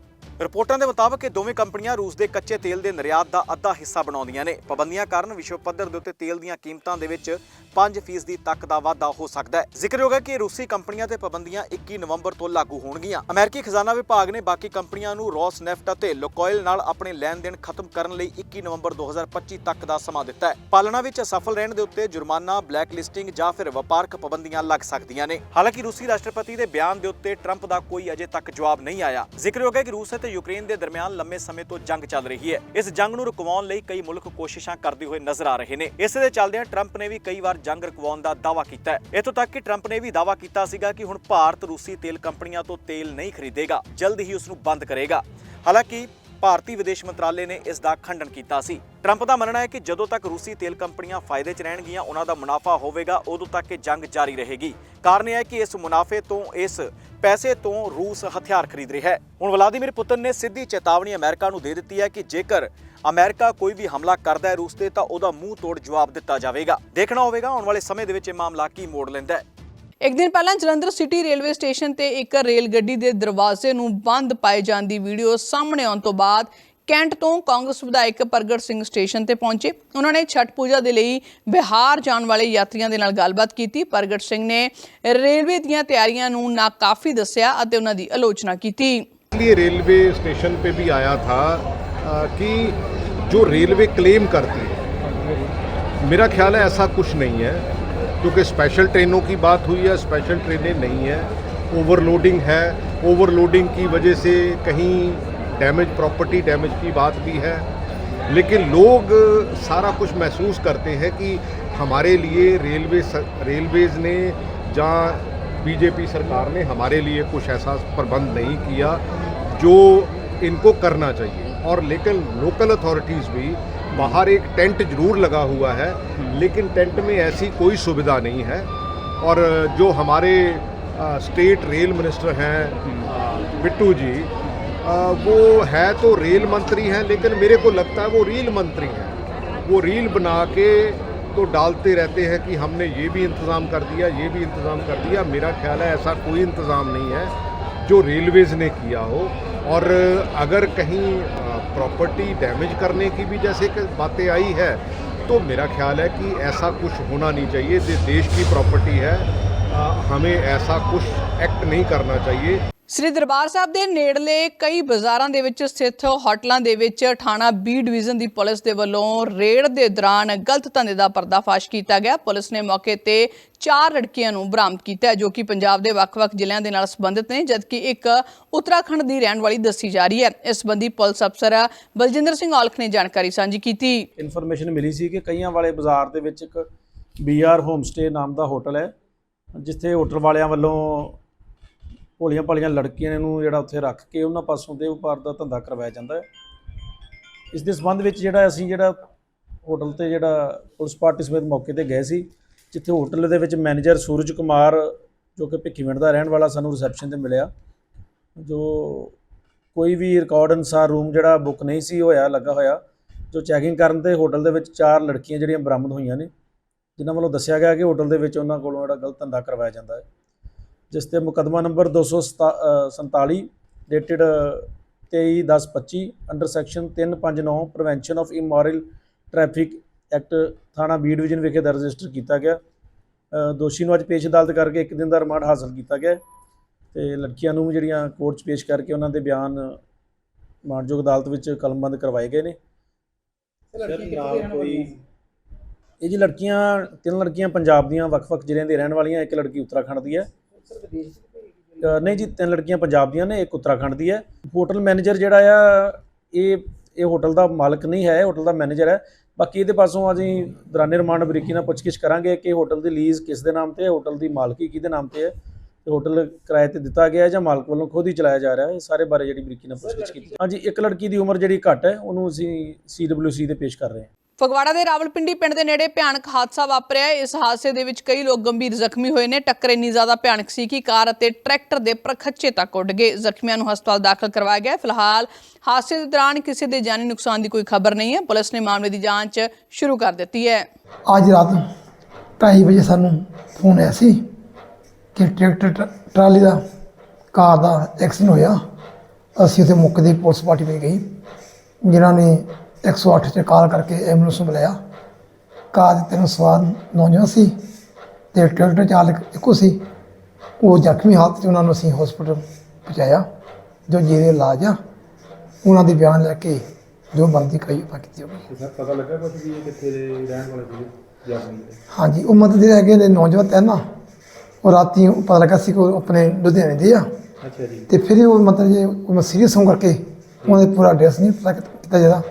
ਰਿਪੋਰਟਾਂ ਦੇ ਮੁਤਾਬਕ ਇਹ ਦੋਵੇਂ ਕੰਪਨੀਆਂ ਰੂਸ ਦੇ ਕੱਚੇ ਤੇਲ ਦੇ ਨਿਰਯਾਤ ਦਾ ਅੱਧਾ ਹਿੱਸਾ ਬਣਾਉਂਦੀਆਂ ਨੇ। ਪਾਬੰਦੀਆਂ ਕਾਰਨ ਵਿਸ਼ਵ ਪੱਧਰ ਦੇ ਉੱਤੇ ਤੇਲ ਦੀਆਂ ਕੀਮਤਾਂ ਦੇ ਵਿੱਚ 5% ਤੱਕ ਦਾ ਵਾਧਾ ਹੋ ਸਕਦਾ ਹੈ। ਜ਼ਿਕਰਯੋਗ ਹੈ ਕਿ ਰੂਸੀ ਕੰਪਨੀਆਂ ਤੇ ਪਾਬੰਦੀਆਂ 21 ਨਵੰਬਰ ਤੋਂ ਲਾਗੂ ਹੋਣਗੀਆਂ। ਅਮਰੀਕੀ ਖਜ਼ਾਨਾ ਵਿਭਾਗ ਨੇ ਬਾਕੀ ਕੰਪਨੀਆਂ ਨੂੰ ਰੋਸਨੈਫਟ ਅਤੇ ਲੁਕੋਇਲ ਨਾਲ ਆਪਣੇ ਲੈਣ-ਦੇਣ ਖਤਮ ਕਰਨ ਲਈ 21 ਨਵੰਬਰ 2025 ਤੱਕ ਦਾ ਸਮਾਂ ਦਿੱਤਾ ਹੈ। ਪਾਲਣਾ ਵਿੱਚ ਅਸਫਲ ਰਹਿਣ ਦੇ ਉੱਤੇ ਜੁਰਮਾਨਾ ਬਲੈਕ ਲਿਸਟਿੰਗ ਜਾਂ ਫਿਰ ਵਪਾਰਕ ਪਾਬੰਦੀਆਂ ਲੱਗ ਸਕਦੀਆਂ ਨੇ। ਹਾਲਾਂਕਿ ਰੂਸੀ ਰਾਸ਼ਟਰਪਤੀ ਦੇ ਬਿਆਨ ਦੇ ਉੱਤੇ ਟਰੰਪ ਦਾ ਕੋਈ ਅਜੇ ਤੱਕ ਜਵਾਬ ਨਹੀਂ ਆਇਆ। ਜ਼ਿਕਰਯੋਗ ਹੈ ਕਿ ਰੂਸ ਅਤੇ ਯੂਕਰੇਨ ਦੇ ਦਰਮਿਆਨ ਲੰਮੇ ਸਮੇਂ ਤੋਂ ਜੰਗ ਚੱਲ ਰਹੀ ਹੈ। ਇਸ ਜੰਗ ਨੂੰ ਰੁਕਵਾਉਣ ਲਈ ਕਈ ਮੁਲਕ ਕੋਸ਼ਿਸ਼ਾਂ ਕਰਦੇ ਹੋਏ ਨਜ਼ਰ ਆ ਰਹੇ ਨੇ। ਇਸੇ ਦੇ ਚੱਲਦਿਆਂ ਟਰੰਪ ਨੇ ਵੀ ਕਈ ਵਾਰ ਜੰਗ ਰੁਕਵਾਉਣ ਦਾ ਦਾਅਵਾ ਕੀਤਾ ਹੈ। ਇੱਥੋਂ ਤੱਕ ਕਿ ਟਰੰਪ ਨੇ ਵੀ ਦਾਅਵਾ ਕੀਤਾ ਸੀਗਾ ਕਿ ਹੁਣ ਭਾਰਤ ਰੂਸੀ ਤੇਲ ਕੰਪਨੀਆਂ ਤੋਂ ਤੇਲ ਨਹੀਂ ਖਰੀਦੇਗਾ। ਜਲਦ ਹੀ ਉਸ ਨੂੰ ਬੰਦ ਕਰੇਗਾ। ਹਾਲਾਂਕਿ ਭਾਰਤੀ ਵਿਦੇਸ਼ ਮੰਤਰਾਲੇ ਨੇ ਇਸ ਦਾ ਖੰਡਨ ਕੀਤਾ ਸੀ। ਟਰੰਪ ਦਾ ਮੰਨਣਾ ਹੈ ਕਿ ਜਦੋਂ ਤੱਕ ਰੂਸੀ ਤੇਲ ਕੰਪਨੀਆਂ ਫਾਇਦੇ 'ਚ ਰਹਿਣਗੀਆਂ, ਉਹਨਾਂ ਦਾ ਮੁਨਾਫਾ ਹੋਵੇਗਾ, ਉਦੋਂ ਤੱਕ ਇਹ ਜੰਗ ਜਾਰੀ ਰਹੇਗੀ। ਕਾਰਨ ਇਹ ਹੈ ਕਿ ਇਸ ਮੁਨਾਫੇ ਤੋਂ, ਇਸ ਪੈਸੇ ਤੋਂ ਰੂਸ ਹਥਿਆਰ ਖਰੀਦ ਰਿਹਾ ਹੈ। ਹੁਣ ਵਲਾਦੀਮੀਰ ਪੁਤਨ ਨੇ ਸਿੱਧੀ ਚੇਤਾਵਨੀ ਅਮਰੀਕਾ ਨੂੰ ਦੇ ਦਿੱਤੀ ਹੈ ਕਿ ਜੇਕਰ ਅਮਰੀਕਾ ਕੋਈ ਵੀ ਹਮਲਾ ਕਰਦਾ ਹੈ ਰੂਸ ਤੇ, ਤਾਂ ਉਹਦਾ ਮੂੰਹ ਤੋੜ ਜਵਾਬ ਦਿੱਤਾ ਜਾਵੇਗਾ। ਦੇਖਣਾ ਹੋਵੇਗਾ, ਆਉਣ ਵਾਲੇ ਸਮੇਂ ਦੇ ਵਿੱਚ ਇਹ ਮਾਮਲਾ ਕੀ ਮੋੜ ਲੈਂਦਾ ਹੈ। ਇੱਕ ਦਿਨ ਪਹਿਲਾਂ ਜਲੰਧਰ ਸਿਟੀ ਰੇਲਵੇ ਸਟੇਸ਼ਨ ਤੇ ਇੱਕ ਰੇਲ ਗੱਡੀ ਦੇ ਦਰਵਾਜ਼ੇ ਨੂੰ ਬੰਦ ਪਾਏ ਜਾਣ ਦੀ ਵੀਡੀਓ ਸਾਹਮਣੇ ਆਉਣ ਤੋਂ ਬਾਅਦ ਕੈਂਟ ਤੋਂ ਕਾਂਗਰਸ ਵਿਧਾਇਕ ਪ੍ਰਗਟ ਸਿੰਘ ਸਟੇਸ਼ਨ ਤੇ ਪਹੁੰਚੇ ਉਹਨਾਂ ਨੇ ਛਠ ਪੂਜਾ ਦੇ ਲਈ ਬਿਹਾਰ ਜਾਣ ਵਾਲੇ ਯਾਤਰੀਆਂ ਦੇ ਨਾਲ ਗੱਲਬਾਤ ਕੀਤੀ ਪ੍ਰਗਟ ਸਿੰਘ ਨੇ ਰੇਲਵੇ ਦੀਆਂ ਤਿਆਰੀਆਂ ਨੂੰ ਨਾਕਾਫੀ ਦੱਸਿਆ ਅਤੇ ਉਹਨਾਂ ਦੀ ਆਲੋਚਨਾ ਕੀਤੀ इसलिए रेलवे स्टेशन पे भी आया था अ, कि जो रेलवे क्लेम करती है मेरा ख्याल है ऐसा कुछ नहीं है क्योंकि स्पेशल ट्रेनों की बात हुई है स्पेशल ट्रेनें नहीं हैं ओवरलोडिंग है। ओवरलोडिंग की वजह से कहीं डैमेज प्रॉपर्टी डैमेज की बात भी है। लेकिन लोग सारा कुछ महसूस करते हैं कि हमारे लिए रेलवे रेलवेज़ ने जहाँ बीजेपी सरकार ने हमारे लिए कुछ ऐसा प्रबंध नहीं किया जो इनको करना चाहिए। और लेकिन लोकल अथॉरिटीज़ भी बाहर एक टेंट ज़रूर लगा हुआ है लेकिन टेंट में ऐसी कोई सुविधा नहीं है। और जो हमारे अ, स्टेट रेल मिनिस्टर हैं बिट्टू जी अ, वो है तो रेल मंत्री हैं लेकिन मेरे को लगता है वो रील मंत्री हैं। वो रील बना के तो डालते रहते हैं कि हमने ये भी इंतज़ाम कर दिया ये भी इंतज़ाम कर दिया। मेरा ख्याल है ऐसा कोई इंतज़ाम नहीं है जो रेलवेज़ ने किया हो। और अगर कहीं प्रॉपर्टी डैमेज करने की भी जैसे बातें आई है तो मेरा ख्याल है कि ऐसा कुछ होना नहीं चाहिए। देश की प्रॉपर्टी है हमें ऐसा कुछ एक्ट नहीं करना चाहिए। ਸ੍ਰੀ ਦਰਬਾਰ ਸਾਹਿਬ ਦੇ ਨੇੜਲੇ ਕਈ ਬਾਜ਼ਾਰਾਂ ਦੇ ਵਿੱਚ ਸਥਿਤ ਹੋਟਲਾਂ ਦੇ ਵਿੱਚ ਥਾਣਾ ਬੀ ਡਿਵੀਜ਼ਨ ਦੀ ਪੁਲਿਸ ਦੇ ਵੱਲੋਂ ਰੇਡ ਦੇ ਦੌਰਾਨ ਗਲਤ ਧੰਦੇ ਦਾ ਪਰਦਾਫਾਸ਼ ਕੀਤਾ ਗਿਆ। ਪੁਲਿਸ ਨੇ ਮੌਕੇ ਤੇ ਚਾਰ ਲੜਕੀਆਂ ਨੂੰ ਬਰਾਮਦ ਕੀਤਾ, ਜੋ ਕਿ ਪੰਜਾਬ ਦੇ ਵੱਖ-ਵੱਖ ਜ਼ਿਲ੍ਹਿਆਂ ਦੇ ਨਾਲ ਸੰਬੰਧਿਤ ਨੇ, ਜਦਕਿ ਇੱਕ ਉੱਤਰਾਖੰਡ ਦੀ ਰਹਿਣ ਵਾਲੀ ਦੱਸੀ ਜਾ ਰਹੀ ਹੈ। ਇਸ ਸੰਬੰਧੀ ਪੁਲਿਸ ਅਫਸਰ ਬਲਜਿੰਦਰ ਸਿੰਘ ਔਲਖ ਨੇ ਜਾਣਕਾਰੀ ਸਾਂਝੀ ਕੀਤੀ। ਇਨਫੋਰਮੇਸ਼ਨ ਮਿਲੀ ਸੀ ਕਿ ਕਈਆਂ ਵਾਲੇ ਬਾਜ਼ਾਰ ਦੇ ਵਿੱਚ ਇੱਕ ਬੀਆਰ ਹੋਮਸਟੇ ਨਾਮ ਦਾ ਹੋਟਲ ਹੈ, ਜਿੱਥੇ ਹੋਟਲ ਵਾਲਿਆਂ ਵੱਲੋਂ ਭੋਲੀਆਂ ਭਾਲੀਆਂ ਲੜਕੀਆਂ ਨੂੰ ਜਿਹੜਾ ਉੱਥੇ ਰੱਖ ਕੇ ਉਹਨਾਂ ਪਾਸੋਂ ਦੇ ਵਪਾਰ ਦਾ ਧੰਦਾ ਕਰਵਾਇਆ ਜਾਂਦਾ ਹੈ। ਇਸ ਦੇ ਸੰਬੰਧ ਵਿੱਚ ਜਿਹੜਾ ਅਸੀਂ ਜਿਹੜਾ ਹੋਟਲ ਤੇ ਜਿਹੜਾ ਪੁਲਿਸ ਪਾਰਟੀ ਸਮੇਤ ਮੌਕੇ ਤੇ ਗਏ ਸੀ, ਜਿੱਥੇ ਹੋਟਲ ਦੇ ਵਿੱਚ ਮੈਨੇਜਰ ਸੂਰਜ ਕੁਮਾਰ ਜੋ ਕਿ ਭਿੱਖੀਵਿੰਡ ਦਾ ਰਹਿਣ ਵਾਲਾ ਸਾਨੂੰ ਰਿਸੈਪਸ਼ਨ ਤੇ ਮਿਲਿਆ। ਜੋ ਕੋਈ ਵੀ ਰਿਕਾਰਡ ਅਨੁਸਾਰ ਰੂਮ ਜਿਹੜਾ ਬੁੱਕ ਨਹੀਂ ਸੀ ਹੋਇਆ, ਲੱਗਾ ਹੋਇਆ, ਜੋ ਚੈਕਿੰਗ ਕਰਨ ਤੇ ਹੋਟਲ ਦੇ ਵਿੱਚ ਚਾਰ ਲੜਕੀਆਂ ਜਿਹੜੀਆਂ ਬਰਾਮਦ ਹੋਈਆਂ ਨੇ, ਜਿਨ੍ਹਾਂ ਵੱਲੋਂ ਦੱਸਿਆ ਗਿਆ ਕਿ ਹੋਟਲ ਦੇ ਵਿੱਚ ਉਹਨਾਂ ਕੋਲੋਂ ਜਿਹੜਾ ਗਲਤ ਧੰਦਾ ਕਰਵਾਇਆ ਜਾਂਦਾ ਹੈ। ਜਿਸ ਤੇ ਮੁਕੱਦਮਾ number 247 dated 23/10/25 under section 359 prevention of immoral traffic act ਥਾਣਾ ਬੀ ਡਿਵੀਜ਼ਨ ਵਿਖੇ ਦਰਜ ਰਜਿਸਟਰ ਕੀਤਾ ਗਿਆ। ਦੋਸ਼ੀ ਨੂੰ ਅੱਜ ਪੇਸ਼ ਅਦਾਲਤ ਕਰਕੇ ਇੱਕ ਦਿਨ ਦਾ ਰਿਮਾਂਡ ਹਾਸਲ ਕੀਤਾ ਗਿਆ। ਤੇ ਲੜਕੀਆਂ ਨੂੰ ਜਿਹੜੀਆਂ ਕੋਰਟ 'ਚ ਪੇਸ਼ ਕਰਕੇ ਉਹਨਾਂ ਦੇ ਬਿਆਨ ਮਾਣਯੋਗ ਅਦਾਲਤ ਵਿੱਚ ਕਲਮਬੰਦ ਕਰਵਾਏ ਗਏ ਨੇ। ਇਹ ਜੀ ਲੜਕੀਆਂ ਤਿੰਨ ਲੜਕੀਆਂ ਪੰਜਾਬ ਦੀਆਂ ਵੱਖ-ਵੱਖ ਜ਼ਿਲ੍ਹਿਆਂ ਦੀ ਰਹਿਣ ਵਾਲੀਆਂ ਇੱਕ ਲੜਕੀ ਉੱਤਰਾਖੰਡ ਦੀ ਹੈ। ਨਹੀਂ ਜੀ, ਤਿੰਨ ਲੜਕੀਆਂ ਪੰਜਾਬ ਦੀਆਂ ਨੇ, ਇੱਕ ਉੱਤਰਾਖੰਡ ਦੀ ਹੈ। ਹੋਟਲ ਮੈਨੇਜਰ ਜਿਹੜਾ ਆ, ਇਹ ਇਹ ਹੋਟਲ ਦਾ ਮਾਲਕ ਨਹੀਂ ਹੈ ਹੋਟਲ ਦਾ ਮੈਨੇਜਰ ਹੈ। ਬਾਕੀ ਇਹਦੇ ਪਾਸੋਂ ਅਸੀਂ ਦੌਰਾਨੇ ਰਿਮਾਂਡ ਬਰੀਕੀ ਨਾਲ ਪੁੱਛਗਿੱਛ ਕਰਾਂਗੇ ਕਿ ਹੋਟਲ ਦੀ ਲੀਜ਼ ਕਿਸ ਦੇ ਨਾਮ ਤੇ ਹੈ, ਹੋਟਲ ਦੀ ਮਾਲਕੀ ਕਿਹਦੇ ਨਾਮ ਤੇ ਹੈ। ਤੇ ਹੋਟਲ ਕਿਰਾਏ ਤੇ ਦਿੱਤਾ ਗਿਆ ਜਾਂ ਮਾਲਕ ਵੱਲੋਂ ਖੁਦ ਹੀ ਚਲਾਇਆ ਜਾ ਰਿਹਾ ਹੈ, ਇਹ ਸਾਰੇ ਬਾਰੇ ਜਿਹੜੀ ਬਰੀਕੀ ਨਾਲ ਪੁੱਛਗਿੱਛ ਕੀਤੀ। ਹਾਂਜੀ, ਇੱਕ ਲੜਕੀ ਦੀ ਉਮਰ ਜਿਹੜੀ ਘੱਟ ਹੈ, ਉਹਨੂੰ ਅਸੀਂ ਸੀਡਬਲਯੂਸੀ ਤੇ ਪੇਸ਼ ਕਰ ਰਹੇ ਹਾਂ। ਫਗਵਾੜਾ ਦੇ ਰਾਵਲਪਿੰਡੀ ਪਿੰਡ ਦੇ ਨੇੜੇ ਭਿਆਨਕ ਹਾਦਸਾ ਵਾਪਰਿਆ ਇਸ ਹਾਦਸੇ ਦੇ ਵਿੱਚ ਕਈ ਲੋਕ ਗੰਭੀਰ ਜ਼ਖਮੀ ਹੋਏ ਨੇ। ਟੱਕਰ ਇੰਨੀ ਜ਼ਿਆਦਾ ਭਿਆਨਕ ਸੀ ਕਿ ਕਾਰ ਅਤੇ ਟਰੈਕਟਰ ਦੇ ਪ੍ਰਖੱਚੇ ਤੱਕ ਉੱਡ ਗਏ। ਜ਼ਖਮੀਆਂ ਨੂੰ ਹਸਪਤਾਲ ਦਾਖਲ ਕਰਵਾਇਆ ਗਿਆ। ਫਿਲਹਾਲ ਹਾਦਸੇ ਦੇ ਦੌਰਾਨ ਕਿਸੇ ਦੇ ਜਾਨੀ ਨੁਕਸਾਨ ਦੀ ਕੋਈ ਖਬਰ ਨਹੀਂ ਹੈ। ਪੁਲਿਸ ਨੇ ਮਾਮਲੇ ਦੀ ਜਾਂਚ ਸ਼ੁਰੂ ਕਰ ਦਿੱਤੀ ਹੈ। ਅੱਜ ਰਾਤ ਢਾਈ ਵਜੇ ਸਾਨੂੰ ਫੋਨ ਆਇਆ ਸੀ ਕਿ ਟਰੈਕਟਰ ਟ- ਟਰਾਲੀ ਦਾ, ਕਾਰ ਦਾ ਐਕਸੀਡੈਂਟ ਹੋਇਆ। ਅਸੀਂ ਉੱਥੇ ਮੁੱਕਦੀ ਪੁਲਿਸ ਪਾਰਟੀ ਵਿੱਚ ਗਈ ਜਿਨ੍ਹਾਂ ਨੇ 108 ਤੇ ਕਾਲ ਕਰਕੇ ਐਂਬੂਲੈਂਸ ਨੂੰ ਬੁਲਾਇਆ। ਕਾਰ ਦੇ ਤਿੰਨ ਸਵਾਰ ਨੌਜਵਾਨ ਸੀ ਤੇ ਟਰੈਕਟਰ ਚਾਲਕ ਇੱਕੋ ਸੀ। ਉਹ ਜ਼ਖਮੀ ਹਾਲਤ 'ਚ ਉਹਨਾਂ ਨੂੰ ਅਸੀਂ ਹਸਪੀਟਲ ਪਹੁੰਚਾਇਆ ਜੋ ਜਿਹਦੇ ਇਲਾਜ ਆ। ਉਹਨਾਂ ਦੇ ਬਿਆਨ ਲੈ ਕੇ ਜੋ ਬਣਦੀ ਕਾਰਵਾਈ ਆਪਾਂ ਕੀਤੀ ਹੋਵੇ। ਹਾਂਜੀ ਉਹ ਮਤਲਬ ਜਿਹੜੇ ਹੈਗੇ ਨੇ ਨੌਜਵਾਨ ਤੈਨ ਨਾ ਉਹ ਰਾਤੀ ਪਤਾ ਲੱਗਾ ਸੀ ਕਿ ਉਹ ਆਪਣੇ ਲੁਧਿਆਣੇ ਦੇ ਆ। ਅੱਛਾ ਜੀ। ਤੇ ਫਿਰ ਉਹ ਮਤਲਬ ਜੇ ਉਹ ਸੀਰੀਅਸ ਹੋਣ ਕਰਕੇ ਉਹਨਾਂ ਦੇ ਪੂਰਾ ਐਡਰੈਸ ਨਹੀਂ ਪਤਾ ਕੀਤਾ ਜਿਹਦਾ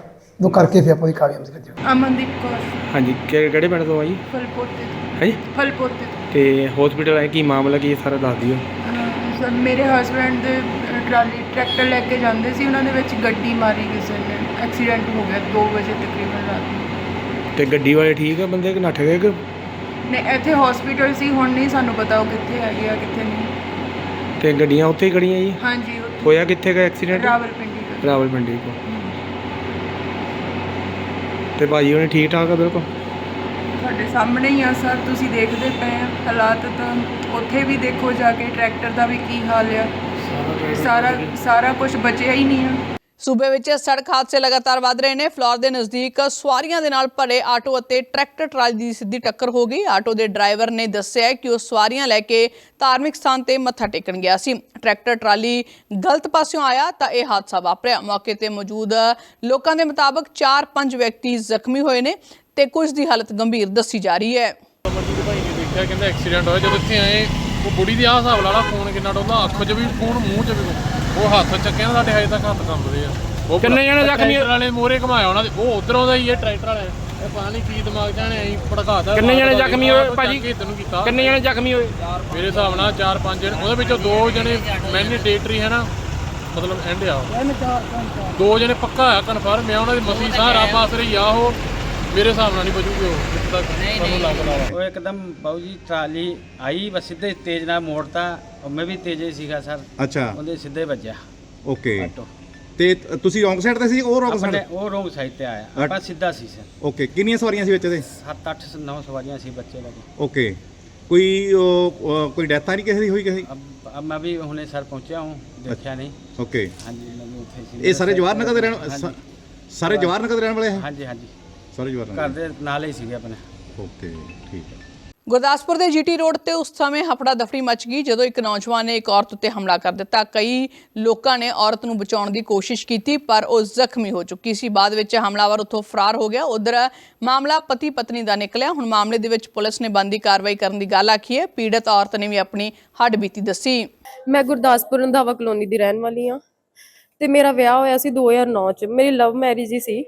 ਉਹ ਕਰਕੇ ਫਿਰ ਆਪਾਂ ਦੀ ਕਾਰਵਾਈ ਕਰ ਦਿਓ ਅਮਨਦੀਪ ਕੌਰ। ਹਾਂਜੀ ਕਿ- ਕਿਹੜੇ ਪਿੰਡ ਤੋਂ ਆ ਜੀ? ਫਲਪੋਤੇ ਤੋਂ। ਹੈ ਜੀ? ਫਲਪੋਤੇ ਤੋਂ। ਤੇ ਹਸਪੀਟਲ ਆਏ ਕੀ ਮਾਮਲਾ ਕੀ ਹੈ ਸਾਰਾ ਦੱਸ ਦਿਓ। ਅਹ ਸਰ ਮੇਰੇ ਹਸਬੰਡ ਦੇ ਅਹ, ਟਰਾਲੀ ਟਰੈਕਟਰ ਲੈ ਕੇ ਜਾਂਦੇ ਸੀ ਉਹਨਾਂ ਦੇ ਵਿੱਚ ਗੱਡੀ ਮਾਰੀ ਕਿਸੇ ਨੇ। ਐਕਸੀਡੈਂਟ ਹੋ ਗਿਆ 2 ਵਜੇ ਤਕਰੀਬਨ ਰਾਤ ਨੂੰ। ਤੇ ਗੱਡੀ ਵਾਲੇ ਠੀਕ ਆ ਬੰਦੇ ਕਿ ਨੱਠ ਗਏ ਕਿ? ਨੇ ਇੱਥੇ ਹਸਪੀਟਲ ਸੀ ਹੁਣ ਨਹੀਂ ਸਾਨੂੰ ਪਤਾ ਉਹ ਕਿੱਥੇ ਹੈਗੇ ਆ ਕਿੱਥੇ ਨਹੀਂ। ਤੇ ਗੱਡੀਆਂ ਉੱਥੇ ਹੀ ਖੜੀਆਂ ਜੀ? ਹਾਂਜੀ ਹੋਇਆ ਕਿੱਥੇ ਗਾ ਐਕਸੀਡੈਂਟ ਰਾਵਲਪਿੰਡੀ ਦਾ ਰਾਵਲਪਿੰਡੀ ਕੋ ਤੇ ਭਾਜੀ ਉਹਨੇ ਠੀਕ ਠਾਕ ਆ ਬਿਲਕੁਲ? ਤੁਹਾਡੇ ਸਾਹਮਣੇ ਹੀ ਆ ਸਰ ਤੁਸੀਂ ਦੇਖਦੇ ਪਏ ਆ ਹਾਲਾਤ ਤਾਂ। ਉੱਥੇ ਵੀ ਦੇਖੋ ਜਾ ਕੇ ਟਰੈਕਟਰ ਦਾ ਵੀ ਕੀ ਹਾਲ ਆ। ਸਾਰਾ ਸਾਰਾ ਕੁਝ ਬਚਿਆ ਹੀ ਨਹੀਂ ਆ। ਸੂਬੇ ਵਿੱਚ ਸੜਕ ਹਾਦਸੇ ਲਗਾਤਾਰ ਵਧ ਰਹੇ ਨੇ। ਫਲੋਰ ਦੇ ਨਜ਼ਦੀਕ ਸਵਾਰੀਆਂ ਦੇ ਨਾਲ ਭਰੇ ਆਟੋ ਅਤੇ ਟਰੈਕਟਰ ਟਰਾਲੀ ਦੀ ਸਿੱਧੀ ਟੱਕਰ ਹੋ ਗਈ। ਆਟੋ ਦੇ ਡਰਾਈਵਰ ਨੇ ਦੱਸਿਆ ਕਿ ਉਹ ਸਵਾਰੀਆਂ ਲੈ ਕੇ ਧਾਰਮਿਕ ਸਥਾਨ ਤੇ ਮੱਥਾ ਟੇਕਣ ਗਿਆ ਸੀ। ਟਰੈਕਟਰ ਟਰਾਲੀ ਗਲਤ ਪਾਸਿਓਂ ਆਇਆ ਤਾਂ ਇਹ ਹਾਦਸਾ ਵਾਪਰਿਆ। ਮੌਕੇ ਤੇ ਮੌਜੂਦ ਲੋਕਾਂ ਦੇ ਮੁਤਾਬਕ 4-5 ਵਿਅਕਤੀ ਜ਼ਖਮੀ ਹੋਏ ਨੇ ਤੇ ਕੁਝ ਦੀ ਹਾਲਤ ਗੰਭੀਰ ਦੱਸੀ ਜਾ ਰਹੀ ਹੈ। ਅਮਰਜੀਤ ਭਾਈ ਨੇ ਦੇਖਿਆ ਕਹਿੰਦਾ ਐਕਸੀਡੈਂਟ ਹੋਇਆ। ਜਦੋਂ ਇੱਥੇ ਆਏ, ਉਹ ਬੁੜੀ ਦੀ ਆਹ ਹਿਸਾਬ ਲਾ ਫੋਨ ਕਿੰਨਾ ਡੋਲਦਾ ਅੱਖ 'ਚ ਵੀ ਫੋਨ ਮੂੰਹ 'ਚ ਵੀ। ਉਹ ਹੱਥ ਚੱਕਿਆ ਨਾ ਸਾਡੇ ਹਜੇ ਤੱਕ ਹੱਥ ਕੰਬਦੇ ਆ। ਉਹ ਕਿੰਨੇ ਜਣੇ ਜ਼ਖਮੀ- ਟਰੈਕਟਰ ਵਾਲੇ ਮੋਰੇ ਘਮਾਇਆ ਉਹਨਾਂ ਦੇ। ਉਹ ਉਧਰੋਂ ਦਾ ਹੀ ਇਹ ਟਰੈਕਟਰ ਵਾਲੇ ਇਹ ਪਤਾ ਨਹੀਂ ਕੀ ਦਿਮਾਗ ਜਾਣੇ ਐਂ ਭੜਕਾਦਾ ਕਿੰਨੇ ਜਣੇ ਜ਼ਖਮੀ ਹੋਏ ਭਾਜੀ? ਤੈਨੂੰ ਕੀਤਾ। ਕਿੰਨੇ ਜਣੇ ਜ਼ਖਮੀ ਹੋਏ? ਮੇਰੇ ਹਿਸਾਬ ਨਾਲ 4-5 ਜਣੇ। ਉਹਦੇ ਵਿੱਚੋਂ ਦੋ ਜਣੇ ਮੈਂਡੇਟਰੀ ਹੈ ਨਾ। ਮਤਲਬ ਐਂਡ ਆ ਉਹ। ਦੋ ਜਣੇ ਪੱਕਾ ਆ ਕਨਫਰਮ ਆ। ਉਹਨਾਂ ਦੀ ਮਸੀ ਸਾਹ ਰੱਬ ਆਸਰੇ ਹੀ ਆ ਉਹ। ਮੇਰੇ ਹਿਸਾਬ ਨਾਲ ਨਹੀਂ ਬਚੂਗੇ ਉਹ ਜਿੱਥੇ ਤੱਕ ਸਾਨੂੰ ਲੱਗਦਾ ਵਾ ਉਹ ਇੱਕਦਮ ਬਾਊ ਜੀ ਟਰਾਲੀ ਆਈ ਬਸ ਸਿੱਧੇ ਤੇਜ਼ ਨਾਲ ਮੋੜਤਾ ਔਰ ਮੈਂ ਵੀ ਤੇਜ਼ ਹੀ ਸੀਗਾ ਸਰ ਅੱਛਾ ਉਹਦੇ ਸਿੱਧੇ ਵੱਜਿਆ ਓਕੇ ਆਟੋ ਤੇ ਤੁਸੀਂ ਰੋਂਗ ਸਾਈਡ ਤੇ ਸੀ ਉਹ ਰੋਂਗ ਆਪਣੇ ਸਾਈਡ ਉਹ ਰੋਂਗ ਸਾਈਡ ਤੇ ਆਇਆ ਆਪਾਂ ਸਿੱਧਾ ਸੀ ਸਰ ਓਕੇ ਕਿੰਨੀਆਂ ਸਵਾਰੀਆਂ ਸੀ ਵਿੱਚ ਇਹਦੇ 7 8 9 ਸਵਾਰੀਆਂ ਸੀ ਬੱਚੇ ਲੱਗੇ ਓਕੇ ਕੋਈ ਉਹ, ਉਹ, ਕੋਈ ਡੈਥ ਤਾਂ ਨਹੀਂ ਕਿਸੇ ਦੀ ਹੋਈ ਕਿਸੇ ਦੀ अब अब मैं भी हुने सर पहुंचा हूँ देखा नहीं ਓਕੇ हाँ जी मैं भी उठे सी ਇਹ ਸਾਰੇ ਜਵਾਰ ਨਗਰ ਦੇ ਰਹਿਣ हाँ ਸਾ- जी ਸਾਰੇ ਜਵਾਰ ਨਗਰ ਦੇ ਰਹਿਣ ਵਾਲੇ ਹੈ हाँ जी हाँ जी ਸਾਰੇ ਜਵਾਨਾਂ ਘਰ ਦੇ ਨਾਲ ਹੀ ਸੀਗੇ ਆਪਣੇ। ਓਕੇ ਠੀਕ ਹੈ। ਗੁਰਦਾਸਪੁਰ ਦੇ ਜੀਟੀ ਰੋਡ ਤੇ ਉਸ ਸਮੇਂ ਹਫੜਾ ਦਫੜੀ ਮਚ ਗਈ ਜਦੋਂ ਇੱਕ ਨੌਜਵਾਨ ਨੇ ਇੱਕ ਔਰਤ ਉੱਤੇ ਹਮਲਾ ਕਰ ਦਿੱਤਾ। ਕਈ ਲੋਕਾਂ ਨੇ ਔਰਤ ਨੂੰ ਬਚਾਉਣ ਦੀ ਕੋਸ਼ਿਸ਼ ਕੀਤੀ ਪਰ ਉਹ ਜ਼ਖਮੀ ਹੋ ਚੁੱਕੀ ਸੀ। ਬਾਅਦ ਵਿੱਚ ਹਮਲਾਵਰ ਉੱਥੋਂ ਫਰਾਰ ਹੋ ਗਿਆ। ਉਧਰ ਮਾਮਲਾ ਪਤੀ ਪਤਨੀ ਦਾ ਨਿਕਲਿਆ। ਹੁਣ ਮਾਮਲੇ ਦੇ ਵਿੱਚ ਪੁਲਿਸ ਨੇ ਬੰਦੀ ਕਾਰਵਾਈ ਕਰਨ ਦੀ ਗੱਲ ਆਖੀ ਹੈ। ਪੀੜਤ ਔਰਤ ਨੇ ਵੀ ਆਪਣੀ ਹੱਡ ਬੀਤੀ ਦੱਸੀ। ਮੈਂ ਗੁਰਦਾਸਪੁਰ ਰੰਧਾਵਾ ਕਲੋਨੀ ਦੀ ਰਹਿਣ ਵਾਲੀ ਹਾਂ। ਤੇ ਮੇਰਾ ਵਿਆਹ ਹੋਇਆ ਸੀ 2009 ਚ। ਮੇਰੀ ਲਵ ਮੈਰਿਜ ਹੀ ਸੀ।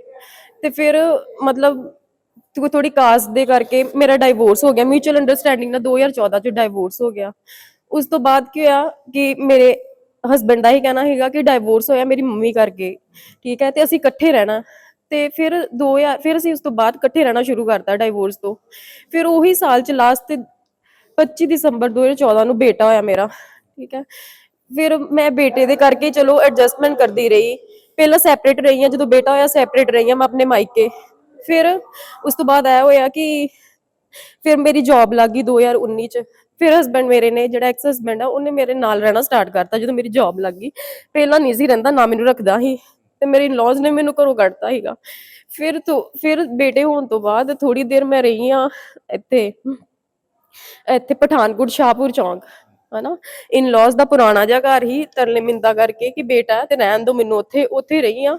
ਤੇ ਫਿਰ ਮਤਲਬ ਥੋ- ਥੋੜੀ ਕਾਸਟ ਦੇ ਕਰਕੇ ਮੇਰਾ ਡਾਈਵੋਰਸ ਹੋ ਗਿਆ। ਮਿਊਚੁਅਲ ਅੰਡਰਸਟੈਂਡਿੰਗ ਨਾਲ 2014 ਚ ਡਾਈਵੋਰਸ ਹੋ ਗਿਆ। ਉਸ ਤੋਂ ਬਾਅਦ ਕੀ ਹੋਇਆ ਕਿ ਮੇਰੇ ਹਸਬੰਡ ਦਾ ਹੀ ਕਹਿਣਾ ਹੈਗਾ ਕਿ ਡਾਈਵੋਰਸ ਹੋਇਆ, ਮੇਰੀ ਮੰਮੀ ਕਰਕੇ ਠੀਕ ਹੈ, ਤੇ ਅਸੀਂ ਇਕੱਠੇ ਰਹਿਣਾ। ਤੇ ਫਿਰ 2000 ਫਿਰ ਅਸੀਂ ਉਸ ਤੋਂ ਬਾਅਦ ਇਕੱਠੇ ਰਹਿਣਾ ਸ਼ੁਰੂ ਕਰਤਾ ਡਾਈਵੋਰਸ ਤੋਂ। ਫਿਰ ਉਹੀ ਸਾਲ ਚ ਲਾਸਟ ਤੇ 25 ਦਸੰਬਰ 2014 ਨੂੰ ਬੇਟਾ ਹੋਇਆ ਮੇਰਾ। ਠੀਕ ਹੈ, ਫਿਰ ਮੈਂ ਬੇਟੇ ਦੇ ਕਰਕੇ ਚਲੋ ਐਡਜਸਟਮੈਂਟ ਕਰਦੀ ਰਹੀ। ਪਹਿਲਾਂ ਸੈਪਰੇਟ ਰਹੀ ਹਾਂ ਜਦੋਂ ਬੇਟਾ ਹੋਇਆ ਸੈਪਰੇਟ ਰਹੀ ਹਾਂ ਮੈਂ ਆਪਣੇ ਮਾਇਕੇ। ਫਿਰ ਉਸ ਤੋਂ ਬਾਅਦ ਆਇਆ ਹੋਇਆ ਕਿ ਫਿਰ ਮੇਰੀ ਜੌਬ ਲੱਗ 2019 ਚ। ਫਿਰ ਹਸਬੰਡ ਮੇਰੇ ਨੇ, ਜਿਹੜਾ ਐਕਸ ਹਸਬੰਡ ਆ, ਉਹਨੇ ਮੇਰੇ ਨਾਲ ਰਹਿਣਾ ਸਟਾਰਟ ਕਰਤਾ ਜਦੋਂ ਮੇਰੀ ਜੌਬ ਲੱਗ ਗਈ। ਪਹਿਲਾਂ ਨਹੀਂ ਸੀ ਰਹਿੰਦਾ, ਨਾ ਮੈਨੂੰ ਰੱਖਦਾ ਸੀ। ਤੇ ਮੇਰੇ ਇਨ-ਲॉज ਨੇ ਮੈਨੂੰ ਘਰੋਂ ਕੱਢਤਾ ਸੀਗਾ। ਫਿਰ ਤੋਂ, ਫਿਰ ਬੇਟੇ ਹੋਣ ਤੋਂ ਬਾਅਦ ਥੋੜੀ ਦੇਰ ਮੈਂ ਰਹੀ ਆ ਇੱਥੇ ਇੱਥੇ ਪਠਾਨਕੋਟ ਸ਼ਾਹਪੁਰ ਚੌਂਕ। ਹਨਾ? ਇਨ-ਲॉज ਦਾ ਪੁਰਾਣਾ ਜਿਹਾ ਘਰ ਹੀ ਤਰਲੇ ਮਿੰਦਾ ਕਰਕੇ ਕਿ ਬੇਟਾ ਤੇ ਰਹਿਣ ਦੋ ਮੈਨੂੰ ਉੱਥੇ ਉੱਥੇ ਰਹੀ ਆ।